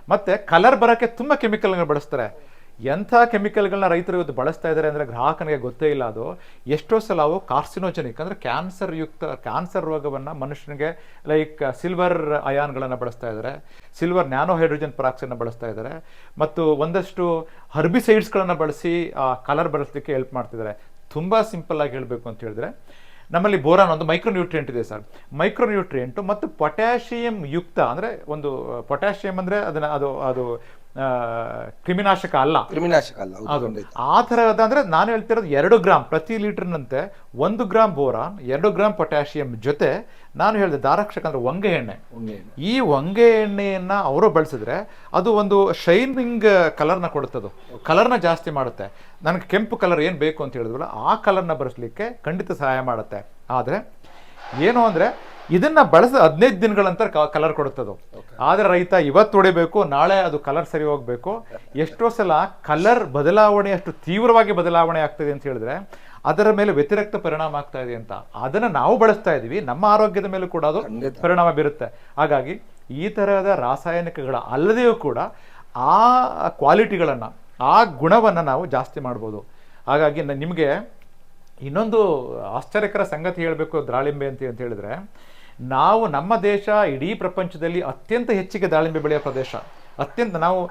ಮತ್ತೆ ಕಲರ್ ಬರಕ್ಕೆ ತುಂಬಾ ಕೆಮಿಕಲ್ ಬಳಸ್ತಾರೆ. ಎಂಥ ಕೆಮಿಕಲ್ಗಳನ್ನ ರೈತರು ಇವತ್ತು ಬಳಸ್ತಾ ಇದ್ದಾರೆ ಅಂದರೆ ಗ್ರಾಹಕನಿಗೆ ಗೊತ್ತೇ ಇಲ್ಲ ಅದು. ಎಷ್ಟೋ ಸಲ ಅವು ಕಾರ್ಸಿನೋಜೆನಿಕ್ ಅಂದರೆ ಕ್ಯಾನ್ಸರ್ ಯುಕ್ತ, ಕ್ಯಾನ್ಸರ್ ರೋಗವನ್ನು ಮನುಷ್ಯನಿಗೆ ಲೈಕ್ ಸಿಲ್ವರ್ ಅಯಾನ್ಗಳನ್ನು ಬಳಸ್ತಾ ಇದ್ದಾರೆ ಸಿಲ್ವರ್ ನ್ಯಾನೋ ಹೈಡ್ರೋಜನ್ ಪರಾಕ್ಸೈಡ್ನ ಬಳಸ್ತಾ ಇದ್ದಾರೆ ಮತ್ತು ಒಂದಷ್ಟು ಹರ್ಬಿಸೈಡ್ಸ್ಗಳನ್ನು ಬಳಸಿ, ಆ, ಕಲರ್ ಬಳಸಲಿಕ್ಕೆ ಹೆಲ್ಪ್ ಮಾಡ್ತಿದ್ದಾರೆ ತುಂಬ ಸಿಂಪಲ್ ಆಗಿ ಹೇಳಬೇಕು ಅಂತ ಹೇಳಿದ್ರೆ, ನಮ್ಮಲ್ಲಿ ಬೋರಾನ್ ಒಂದು ಮೈಕ್ರೋ ನ್ಯೂಟ್ರಿಯೆಂಟ್ ಇದೆ ಸರ್. ಮೈಕ್ರೋ ನ್ಯೂಟ್ರಿಯೆಂಟ್ ಮತ್ತು ಪೊಟ್ಯಾಷಿಯಂ ಯುಕ್ತ ಅಂದರೆ ಒಂದು, ಪೊಟ್ಯಾಷಿಯಂ ಅಂದರೆ ಅದನ್ನು ಅದು ಅದು ಕ್ರಿಮಿನಾಶಕ ಅಲ್ಲ. ಕ್ರಿಮಿನಾಶಕ ಅಲ್ಲ ಆ ಥರದ ಅಂದ್ರೆ ನಾನು ಹೇಳ್ತಿರೋದು ಎರಡು ಗ್ರಾಮ್ ಪ್ರತಿ ಲೀಟರ್ನಂತೆ ಒಂದು ಗ್ರಾಮ್ ಬೋರಾನ್ ಎರಡು ಗ್ರಾಮ್ ಪೊಟ್ಯಾಷಿಯಂ ಜೊತೆ ನಾನು ಹೇಳಿದೆ ದಾರಕ್ಷಕ ಅಂದ್ರೆ ಒಂಗೆ ಎಣ್ಣೆ. ಈ ಒಂಗೆ ಎಣ್ಣೆಯನ್ನ ಅವರು ಬಳಸಿದ್ರೆ ಅದು ಒಂದು ಶೈನಿಂಗ್ ಕಲರ್ನ ಕೊಡುತ್ತದು. ಕಲರ್ನ ಜಾಸ್ತಿ ಮಾಡುತ್ತೆ. ನನಗೆ ಕೆಂಪು ಕಲರ್ ಏನು ಬೇಕು ಅಂತ ಹೇಳಿದ್ವಲ್ಲ ಆ ಕಲರ್ನ ಬರೆಸ್ಲಿಕ್ಕೆ ಖಂಡಿತ ಸಹಾಯ ಮಾಡುತ್ತೆ. ಆದರೆ ಏನು ಅಂದ್ರೆ ಇದನ್ನ ಬಳಸ ಹದಿನೈದು ದಿನಗಳ ನಂತರ ಕಲರ್ ಕೊಡುತ್ತದು. ಆದ್ರೆ ರೈತ ಇವತ್ತು ಹೊಡಿಬೇಕು ನಾಳೆ ಅದು ಕಲರ್ ಸರಿ ಹೋಗ್ಬೇಕು. ಎಷ್ಟೋ ಸಲ ಕಲರ್ ಬದಲಾವಣೆ ಅಷ್ಟು ತೀವ್ರವಾಗಿ ಬದಲಾವಣೆ ಆಗ್ತದೆ ಅಂತ ಹೇಳಿದ್ರೆ ಅದರ ಮೇಲೆ ವ್ಯತಿರಿಕ್ತ ಪರಿಣಾಮ ಆಗ್ತಾ ಇದೆ ಅಂತ. ಅದನ್ನ ನಾವು ಬಳಸ್ತಾ ಇದೀವಿ ನಮ್ಮ ಆರೋಗ್ಯದ ಮೇಲೂ ಕೂಡ ಅದು ಪರಿಣಾಮ ಬೀರುತ್ತೆ. ಹಾಗಾಗಿ ಈ ತರಹದ ರಾಸಾಯನಿಕಗಳ ಅಲ್ಲದೆಯೂ ಕೂಡ ಆ ಕ್ವಾಲಿಟಿಗಳನ್ನು ಆ ಗುಣವನ್ನು ನಾವು ಜಾಸ್ತಿ ಮಾಡ್ಬೋದು. ಹಾಗಾಗಿ ನಿಮಗೆ ಇನ್ನೊಂದು ಆಶ್ಚರ್ಯಕರ ಸಂಗತಿ ಹೇಳಬೇಕು ದಾಳಿಂಬೆ ಅಂತ ಅಂತ ಹೇಳಿದ್ರೆ, ನಾವು ನಮ್ಮ ದೇಶ ಇಡೀ ಪ್ರಪಂಚದಲ್ಲಿ ಅತ್ಯಂತ ಹೆಚ್ಚಿಗೆ ದಾಳಿಂಬೆ ಬೆಳೆಯೋ ಪ್ರದೇಶ. ಅತ್ಯಂತ ನಾವು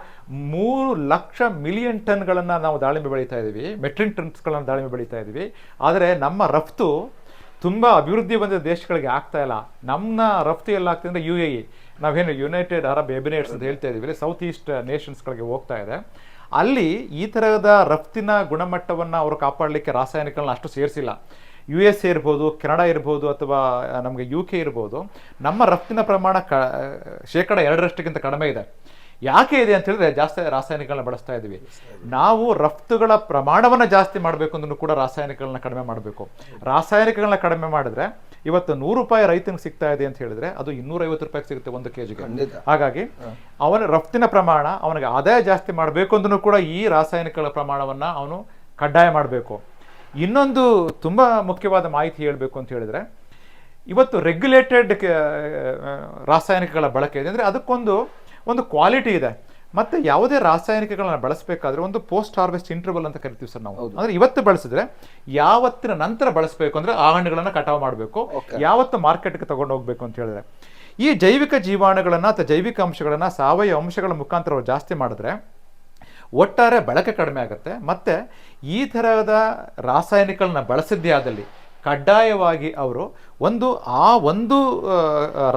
ಮೂರು ಲಕ್ಷ ಮಿಲಿಯನ್ ಟನ್ಗಳನ್ನು ನಾವು ದಾಳಿಂಬೆ ಬೆಳೀತಾ ಇದ್ದೀವಿ, ಮೆಟ್ರಿಕ್ ಟನ್ಸ್ಗಳನ್ನು ದಾಳಿಂಬೆ ಬೆಳೀತಾ ಇದ್ದೀವಿ. ಆದರೆ ನಮ್ಮ ರಫ್ತು ತುಂಬ ಅಭಿವೃದ್ಧಿ ಬಂದ ದೇಶಗಳಿಗೆ ಆಗ್ತಾ ಇಲ್ಲ. ನಮ್ಮ ರಫ್ತು ಎಲ್ಲ ಆಗ್ತದೆ ಅಂದರೆ ಯು ಎ ಇ ನಾವೇನು ಯುನೈಟೆಡ್ ಅರಬ್ ಎಮಿರೇಟ್ಸ್ ಅಂತ ಹೇಳ್ತಾ ಇದ್ದೀವಿ ಸೌತ್ ಈಸ್ಟ್ ನೇಷನ್ಸ್ಗಳಿಗೆ ಹೋಗ್ತಾ ಇದೆ. ಅಲ್ಲಿ ಈ ತರಹದ ರಫ್ತಿನ ಗುಣಮಟ್ಟವನ್ನು ಅವರು ಕಾಪಾಡಲಿಕ್ಕೆ ರಾಸಾಯನಿಕಗಳನ್ನ ಅಷ್ಟು ಸೇರಿಸಿಲ್ಲ. ಯು ಎಸ್ ಎ ಇರ್ಬೋದು, ಕೆನಡಾ ಇರ್ಬೋದು ಅಥವಾ ನಮಗೆ ಯು ಕೆ ಇರ್ಬೋದು, ನಮ್ಮ ರಫ್ತಿನ ಪ್ರಮಾಣ ಕ ಶೇಕಡ ಎರಡರಷ್ಟಕ್ಕಿಂತ ಕಡಿಮೆ ಇದೆ. ಯಾಕೆ ಇದೆ ಅಂತ ಹೇಳಿದ್ರೆ ಜಾಸ್ತಿ ರಾಸಾಯನಿಕಗಳನ್ನ ಬಳಸ್ತಾ ಇದ್ದೀವಿ. ನಾವು ರಫ್ತುಗಳ ಪ್ರಮಾಣವನ್ನು ಜಾಸ್ತಿ ಮಾಡಬೇಕು ಅಂದ್ರೂ ಕೂಡ ರಾಸಾಯನಿಕಗಳನ್ನ ಕಡಿಮೆ ಮಾಡಬೇಕು. ರಾಸಾಯನಿಕಗಳನ್ನ ಕಡಿಮೆ ಮಾಡಿದ್ರೆ ಇವತ್ತು ನೂರು ರೂಪಾಯಿ ರೈತನಿಗೆ ಸಿಗ್ತಾ ಇದೆ ಅಂತ ಹೇಳಿದ್ರೆ ಅದು ಇನ್ನೂರೈವತ್ತು ರೂಪಾಯಿಗೆ ಸಿಗುತ್ತೆ ಒಂದು ಕೆಜಿಗೆ. ಹಾಗಾಗಿ ಅವನ ರಫ್ತಿನ ಪ್ರಮಾಣ ಅವನಿಗೆ ಆದಾಯ ಜಾಸ್ತಿ ಮಾಡಬೇಕು ಅಂದ್ರೂ ಕೂಡ ಈ ರಾಸಾಯನಿಕಗಳ ಪ್ರಮಾಣವನ್ನ ಅವನು ಕಡ್ಡಾಯ ಮಾಡಬೇಕು. ಇನ್ನೊಂದು ತುಂಬಾ ಮುಖ್ಯವಾದ ಮಾಹಿತಿ ಹೇಳಬೇಕು ಅಂತ ಹೇಳಿದ್ರೆ ಇವತ್ತು ರೆಗ್ಯುಲೇಟೆಡ್ ರಾಸಾಯನಿಕಗಳ ಬಳಕೆ ಇದೆ. ಅಂದ್ರೆ ಅದಕ್ಕೊಂದು ಒಂದು ಕ್ವಾಲಿಟಿ ಇದೆ. ಮತ್ತೆ ಯಾವುದೇ ರಾಸಾಯನಿಕಗಳನ್ನ ಬಳಸಬೇಕಾದ್ರೆ ಒಂದು ಪೋಸ್ಟ್ ಹಾರ್ವೆಸ್ಟ್ ಇಂಟರ್ವಲ್ ಅಂತ ಕರಿತೀವಿ ಸರ್ ನಾವು. ಅಂದ್ರೆ ಇವತ್ತು ಬಳಸಿದ್ರೆ ಯಾವತ್ತಿನ ನಂತರ ಬಳಸಬೇಕು ಅಂದ್ರೆ ಆ ಹಣ್ಣುಗಳನ್ನ ಕಟಾವು ಮಾಡಬೇಕು. ಯಾವತ್ತು ಮಾರ್ಕೆಟ್ಗೆ ತಗೊಂಡು ಹೋಗ್ಬೇಕು ಅಂತ ಹೇಳಿದ್ರೆ. ಈ ಜೈವಿಕ ಜೀವಾಣುಗಳನ್ನ ಅಥವಾ ಜೈವಿಕ ಅಂಶಗಳನ್ನ ಸಾವಯವ ಅಂಶಗಳ ಮುಖಾಂತರ ಜಾಸ್ತಿ ಮಾಡಿದ್ರೆ ಒಟ್ಟಾರೆ ಬಳಕೆ ಕಡಿಮೆ ಆಗುತ್ತೆ. ಮತ್ತೆ ಈ ತರಹದ ರಾಸಾಯನಿಕಗಳನ್ನ ಬಳಸಿದ್ದೇ ಆದಲ್ಲಿ ಕಡ್ಡಾಯವಾಗಿ ಅವರು ಒಂದು ಆ ಒಂದು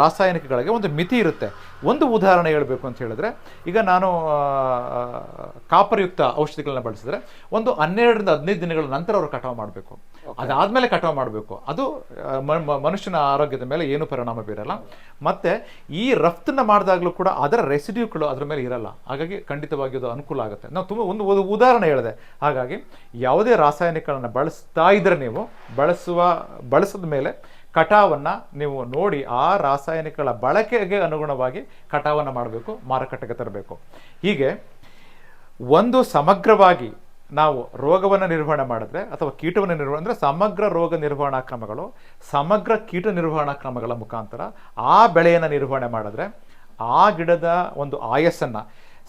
ರಾಸಾಯನಿಕಗಳಿಗೆ ಒಂದು ಮಿತಿ ಇರುತ್ತೆ. ಒಂದು ಉದಾಹರಣೆ ಹೇಳಬೇಕು ಅಂತ ಹೇಳಿದ್ರೆ ಈಗ ನಾನು ಕಾಪರ್ಯುಕ್ತ ಔಷಧಿಗಳನ್ನ ಬಳಸಿದ್ರೆ ಒಂದು ಹನ್ನೆರಡರಿಂದ ಹದಿನೈದು ದಿನಗಳ ನಂತರ ಅವರು ಕಟಾವು ಮಾಡಬೇಕು. ಅದಾದ್ಮೇಲೆ ಕಟಾವು ಮಾಡಬೇಕು. ಅದು ಮನುಷ್ಯನ ಆರೋಗ್ಯದ ಮೇಲೆ ಏನು ಪರಿಣಾಮ ಬೀರಲ್ಲ. ಮತ್ತೆ ಈ ರಫ್ತನ್ನ ಮಾಡಿದಾಗಲೂ ಕೂಡ ಅದರ ರೆಸಿಡ್ಯೂಗಳು ಅದರ ಮೇಲೆ ಇರಲ್ಲ. ಹಾಗಾಗಿ ಖಂಡಿತವಾಗಿ ಅದು ಅನುಕೂಲ ಆಗುತ್ತೆ. ನಾವು ತುಂಬ ಒಂದು ಒಂದು ಉದಾಹರಣೆ ಹೇಳಿದೆ. ಹಾಗಾಗಿ ಯಾವುದೇ ರಾಸಾಯನಿಕಗಳನ್ನು ಬಳಸ್ತಾ ಇದ್ರೆ ನೀವು ಬಳಸುವ ಬಳಸಿದ ಮೇಲೆ ಕಟಾವನ್ನ ನೀವು ನೋಡಿ ಆ ರಾಸಾಯನಿಕಗಳ ಬಳಕೆಗೆ ಅನುಗುಣವಾಗಿ ಕಟಾವನ್ನು ಮಾಡಬೇಕು, ಮಾರುಕಟ್ಟೆಗೆ ತರಬೇಕು. ಹೀಗೆ ಒಂದು ಸಮಗ್ರವಾಗಿ ನಾವು ರೋಗವನ್ನು ನಿರ್ವಹಣೆ ಮಾಡಿದ್ರೆ ಅಥವಾ ಕೀಟವನ್ನು ನಿರ್ವಹಣೆ ಅಂದರೆ ಸಮಗ್ರ ರೋಗ ನಿರ್ವಹಣಾ ಕ್ರಮಗಳು, ಸಮಗ್ರ ಕೀಟ ನಿರ್ವಹಣಾ ಕ್ರಮಗಳ ಮುಖಾಂತರ ಆ ಬೆಳೆಯನ್ನು ನಿರ್ವಹಣೆ ಮಾಡಿದ್ರೆ ಆ ಗಿಡದ ಒಂದು ಆಯಸ್ಸನ್ನು,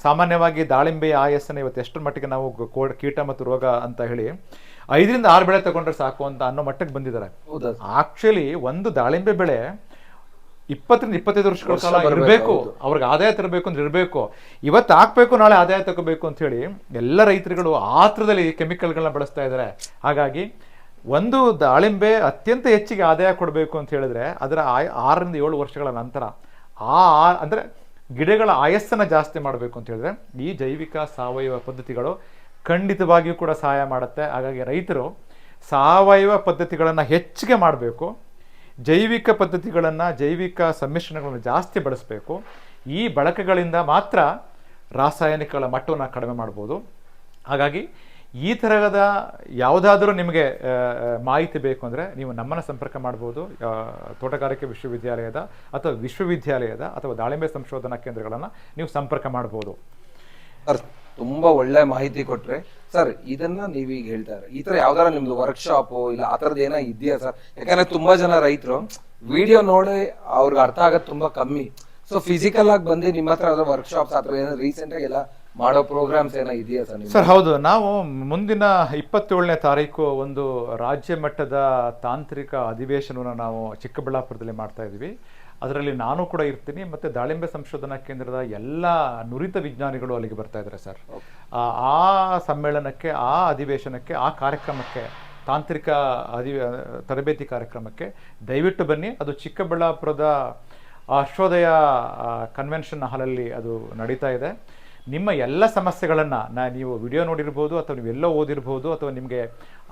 ಸಾಮಾನ್ಯವಾಗಿ ದಾಳಿಂಬೆಯ ಆಯಸ್ಸನ್ನು ಇವತ್ತು ಎಷ್ಟರ ಮಟ್ಟಿಗೆ ನಾವು ಕೀಟ ಮತ್ತು ರೋಗ ಅಂತ ಹೇಳಿ ಐದರಿಂದ ಆರು ಬೆಳೆ ತಗೊಂಡ್ರೆ ಸಾಕು ಅಂತ ಅನ್ನೋ ಮಟ್ಟಕ್ಕೆ ಬಂದಿದ್ದಾರೆ. ಆಕ್ಚುಲಿ ಒಂದು ದಾಳಿಂಬೆ ಬೆಳೆ ಇಪ್ಪತ್ತರಿಂದ ಇಪ್ಪತ್ತೈದು ವರ್ಷಗಳ ವರ್ಷ ಕಾಲ ಇರಬೇಕು. ಅವ್ರಿಗೆ ಆದಾಯ ತರಬೇಕು ಅಂದ್ರೆ ಇರಬೇಕು. ಇವತ್ತು ಹಾಕ್ಬೇಕು ನಾಳೆ ಆದಾಯ ತಗೋಬೇಕು ಅಂತ ಹೇಳಿ ಎಲ್ಲ ರೈತರುಗಳು ಆತ್ರದಲ್ಲಿ ಕೆಮಿಕಲ್ಗಳನ್ನ ಬಳಸ್ತಾ ಇದ್ದಾರೆ. ಹಾಗಾಗಿ ಒಂದು ದಾಳಿಂಬೆ ಅತ್ಯಂತ ಹೆಚ್ಚಿಗೆ ಆದಾಯ ಕೊಡಬೇಕು ಅಂತ ಹೇಳಿದ್ರೆ ಅದರ ಆಯ್ ಆರರಿಂದ ಏಳು ವರ್ಷಗಳ ನಂತರ ಆ ಅಂದ್ರೆ ಗಿಡಗಳ ಆಯಸ್ಸನ್ನ ಜಾಸ್ತಿ ಮಾಡಬೇಕು ಅಂತ ಹೇಳಿದ್ರೆ ಈ ಜೈವಿಕ ಸಾವಯವ ಪದ್ಧತಿಗಳು ಖಂಡಿತವಾಗಿಯೂ ಕೂಡ ಸಹಾಯ ಮಾಡುತ್ತೆ. ಹಾಗಾಗಿ ರೈತರು ಸಾವಯವ ಪದ್ಧತಿಗಳನ್ನು ಹೆಚ್ಚಿಗೆ ಮಾಡಬೇಕು. ಜೈವಿಕ ಪದ್ಧತಿಗಳನ್ನು, ಜೈವಿಕ ಸಮ್ಮಿಶ್ರಣಗಳನ್ನು ಜಾಸ್ತಿ ಬಳಸಬೇಕು. ಈ ಬಳಕೆಗಳಿಂದ ಮಾತ್ರ ರಾಸಾಯನಿಕಗಳ ಮಟ್ಟವನ್ನು ಕಡಿಮೆ ಮಾಡ್ಬೋದು. ಹಾಗಾಗಿ ಈ ತರಹದ ಯಾವುದಾದರೂ ನಿಮಗೆ ಮಾಹಿತಿ ಬೇಕು ಅಂದರೆ ನೀವು ನಮ್ಮನ್ನು ಸಂಪರ್ಕ ಮಾಡ್ಬೋದು. ತೋಟಗಾರಿಕೆ ವಿಶ್ವವಿದ್ಯಾಲಯದ ಅಥವಾ ವಿಶ್ವವಿದ್ಯಾಲಯದ ಅಥವಾ ದಾಳಿಂಬೆ ಸಂಶೋಧನಾ ಕೇಂದ್ರಗಳನ್ನು ನೀವು ಸಂಪರ್ಕ ಮಾಡ್ಬೋದು. ತುಂಬಾ ಒಳ್ಳೆ ಮಾಹಿತಿ ಕೊಟ್ರೆ, ಸರ್, ಇದನ್ನ ನೀವೀಗ ಹೇಳ್ತಾರೆ ಈ ತರ ಯಾವ್ದಾರ ನಿಮ್ದು ವರ್ಕ್ಶಾಪ್ ಇಲ್ಲ ಆ ತರದ್ ಏನೋ ಇದೆಯಾ, ಸರ್? ಯಾಕಂದ್ರೆ ತುಂಬಾ ಜನ ರೈತರು ವಿಡಿಯೋ ನೋಡಿ ಅವ್ರಿಗೆ ಅರ್ಥ ಆಗೋದು ತುಂಬಾ ಕಮ್ಮಿ. ಸೊ ಫಿಸಿಕಲ್ ಆಗಿ ಬಂದು ನಿಮ್ಮ ಹತ್ರ ವರ್ಕ್ಶಾಪ್ಸ್ ಅಥವಾ ಏನೋ ರೀಸೆಂಟ್ ಆಗಿ ಎಲ್ಲ ಮಾಡೋ ಪ್ರೋಗ್ರಾಮ್ಸ್ ಏನೋ ಇದೆಯಾ, ಸರ್? ಸರ್, ಹೌದು. ನಾವು ಮುಂದಿನ ಇಪ್ಪತ್ತೇಳನೇ ತಾರೀಕು ಒಂದು ರಾಜ್ಯ ಮಟ್ಟದ ತಾಂತ್ರಿಕ ಅಧಿವೇಶನವನ್ನು ನಾವು ಚಿಕ್ಕಬಳ್ಳಾಪುರದಲ್ಲಿ ಮಾಡ್ತಾ ಇದ್ದೀವಿ. ಅದರಲ್ಲಿ ನಾನು ಕೂಡ ಇರ್ತೀನಿ, ಮತ್ತೆ ದಾಳಿಂಬೆ ಸಂಶೋಧನಾ ಕೇಂದ್ರದ ಎಲ್ಲ ನುರಿತ ವಿಜ್ಞಾನಿಗಳು ಅಲ್ಲಿಗೆ ಬರ್ತಾ ಇದ್ದಾರೆ ಸರ್. ಆ ಸಮ್ಮೇಳನಕ್ಕೆ, ಆ ಅಧಿವೇಶನಕ್ಕೆ, ಆ ಕಾರ್ಯಕ್ರಮಕ್ಕೆ, ತಾಂತ್ರಿಕ ಅಧಿ ತರಬೇತಿ ಕಾರ್ಯಕ್ರಮಕ್ಕೆ ದಯವಿಟ್ಟು ಬನ್ನಿ. ಅದು ಚಿಕ್ಕಬಳ್ಳಾಪುರದ ಅಶ್ವೋದಯ ಕನ್ವೆನ್ಷನ್ ಹಾಲಲ್ಲಿ ಅದು ನಡೀತಾ ಇದೆ. ನಿಮ್ಮ ಎಲ್ಲ ಸಮಸ್ಯೆಗಳನ್ನು ನಾ, ನೀವು ವಿಡಿಯೋ ನೋಡಿರ್ಬೋದು, ಅಥವಾ ನೀವು ಎಲ್ಲೋ ಓದಿರ್ಬೋದು, ಅಥವಾ ನಿಮಗೆ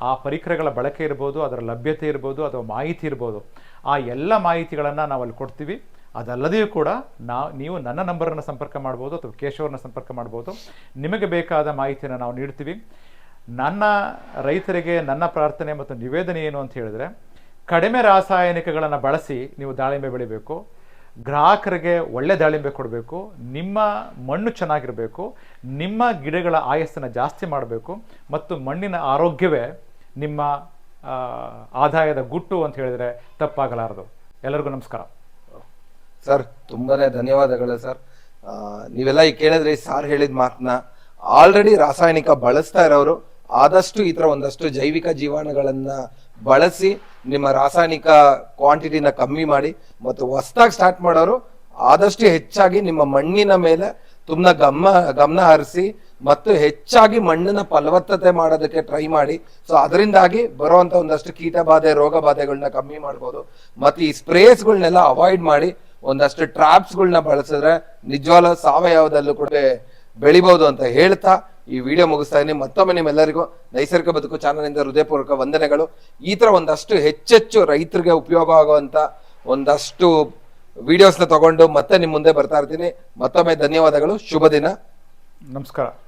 ಆ ಪರಿಕರಗಳ ಬಳಕೆ ಇರ್ಬೋದು, ಅದರ ಲಭ್ಯತೆ ಇರ್ಬೋದು, ಅಥವಾ ಮಾಹಿತಿ ಇರ್ಬೋದು ಆ ಎಲ್ಲ ಮಾಹಿತಿಗಳನ್ನು ನಾವು ಅಲ್ಲಿ ಕೊಡ್ತೀವಿ. ಅದಲ್ಲದೆಯೂ ಕೂಡ ನಾ, ನೀವು ನನ್ನ ನಂಬರನ್ನು ಸಂಪರ್ಕ ಮಾಡ್ಬೋದು ಅಥವಾ ಕೇಶವರನ್ನ ಸಂಪರ್ಕ ಮಾಡ್ಬೋದು. ನಿಮಗೆ ಬೇಕಾದ ಮಾಹಿತಿಯನ್ನು ನಾವು ನೀಡ್ತೀವಿ. ನನ್ನ ರೈತರಿಗೆ ನನ್ನ ಪ್ರಾರ್ಥನೆ ಮತ್ತು ನಿವೇದನೆ ಏನು ಅಂತ ಹೇಳಿದ್ರೆ, ಕಡಿಮೆ ರಾಸಾಯನಿಕಗಳನ್ನು ಬಳಸಿ ನೀವು ದಾಳಿಂಬೆ ಬೆಳಿಬೇಕು. ಗ್ರಾಹಕರಿಗೆ ಒಳ್ಳೆ ದಾಳಿಂಬೆ ಕೊಡಬೇಕು. ನಿಮ್ಮ ಮಣ್ಣು ಚೆನ್ನಾಗಿರಬೇಕು. ನಿಮ್ಮ ಗಿಡಗಳ ಆಯಸ್ಸನ್ನು ಜಾಸ್ತಿ ಮಾಡಬೇಕು. ಮತ್ತು ಮಣ್ಣಿನ ಆರೋಗ್ಯವೇ ನಿಮ್ಮ ಆದಾಯದ ಗುಟ್ಟು ಅಂತ ಹೇಳಿದರೆ ತಪ್ಪಾಗಲಾರದು. ಎಲ್ಲರಿಗೂ ನಮಸ್ಕಾರ. ಸರ್, ತುಂಬಾನೇ ಧನ್ಯವಾದಗಳು ಸರ್. ನೀವೆಲ್ಲ ಈಗ ಕೇಳಿದ್ರೆ ಸಾರ್ ಹೇಳಿದ ಮಾತನ್ನ ಆಲ್ರೆಡಿ ರಾಸಾಯನಿಕ ಬಳಸ್ತಾ ಇರೋರು ಆದಷ್ಟು ಈ ತರ ಒಂದಷ್ಟು ಜೈವಿಕ ಜೀವಾಣುಗಳನ್ನ ಬಳಸಿ ನಿಮ್ಮ ರಾಸಾಯನಿಕ ಕ್ವಾಂಟಿಟಿನ ಕಮ್ಮಿ ಮಾಡಿ ಮತ್ತು ಹೊಸದಾಗಿ ಸ್ಟಾರ್ಟ್ ಮಾಡೋರು ಆದಷ್ಟು ಹೆಚ್ಚಾಗಿ ನಿಮ್ಮ ಮಣ್ಣಿನ ಮೇಲೆ ತುಂಬ ಗಮ್ಮ ಗಮನ ಹರಿಸಿ ಮತ್ತು ಹೆಚ್ಚಾಗಿ ಮಣ್ಣಿನ ಫಲವತ್ತತೆ ಮಾಡೋದಕ್ಕೆ ಟ್ರೈ ಮಾಡಿ. ಸೊ ಅದರಿಂದಾಗಿ ಬರುವಂತ ಒಂದಷ್ಟು ಕೀಟ ಬಾಧೆ ರೋಗ ಬಾಧೆಗಳನ್ನ ಕಮ್ಮಿ ಮಾಡ್ಬೋದು. ಮತ್ತೆ ಈ ಸ್ಪ್ರೇಸ್ಗಳನ್ನೆಲ್ಲ ಅವಾಯ್ಡ್ ಮಾಡಿ ಒಂದಷ್ಟು ಟ್ರಾಪ್ಸ್ಗಳನ್ನ ಬಳಸಿದ್ರೆ ನಿಜವಾದ ಸಾವಯವದಲ್ಲೂ ಕೂಡ ಬೆಳಿಬಹುದು ಅಂತ ಹೇಳ್ತಾ ಈ ವಿಡಿಯೋ ಮುಗಿಸ್ತಾ ಇದೀನಿ ಮತ್ತೊಮ್ಮೆ ನಿಮ್ಮೆಲ್ಲರಿಗೂ ನೈಸರ್ಗಿಕ ಬದುಕು ಚಾನಲಿಂದ ಹೃದಯಪೂರ್ವಕ ವಂದನೆಗಳು. ಈ ಥರ ಒಂದಷ್ಟು ಹೆಚ್ಚೆಚ್ಚು ರೈತರಿಗೆ ಉಪಯೋಗ ಆಗುವಂತ ಒಂದಷ್ಟು ವಿಡಿಯೋಸ್ನ ತಗೊಂಡು ಮತ್ತೆ ನಿಮ್ಮ ಮುಂದೆ ಬರ್ತಾ ಇರ್ತೀನಿ. ಮತ್ತೊಮ್ಮೆ ಧನ್ಯವಾದಗಳು. ಶುಭ ದಿನ. ನಮಸ್ಕಾರ.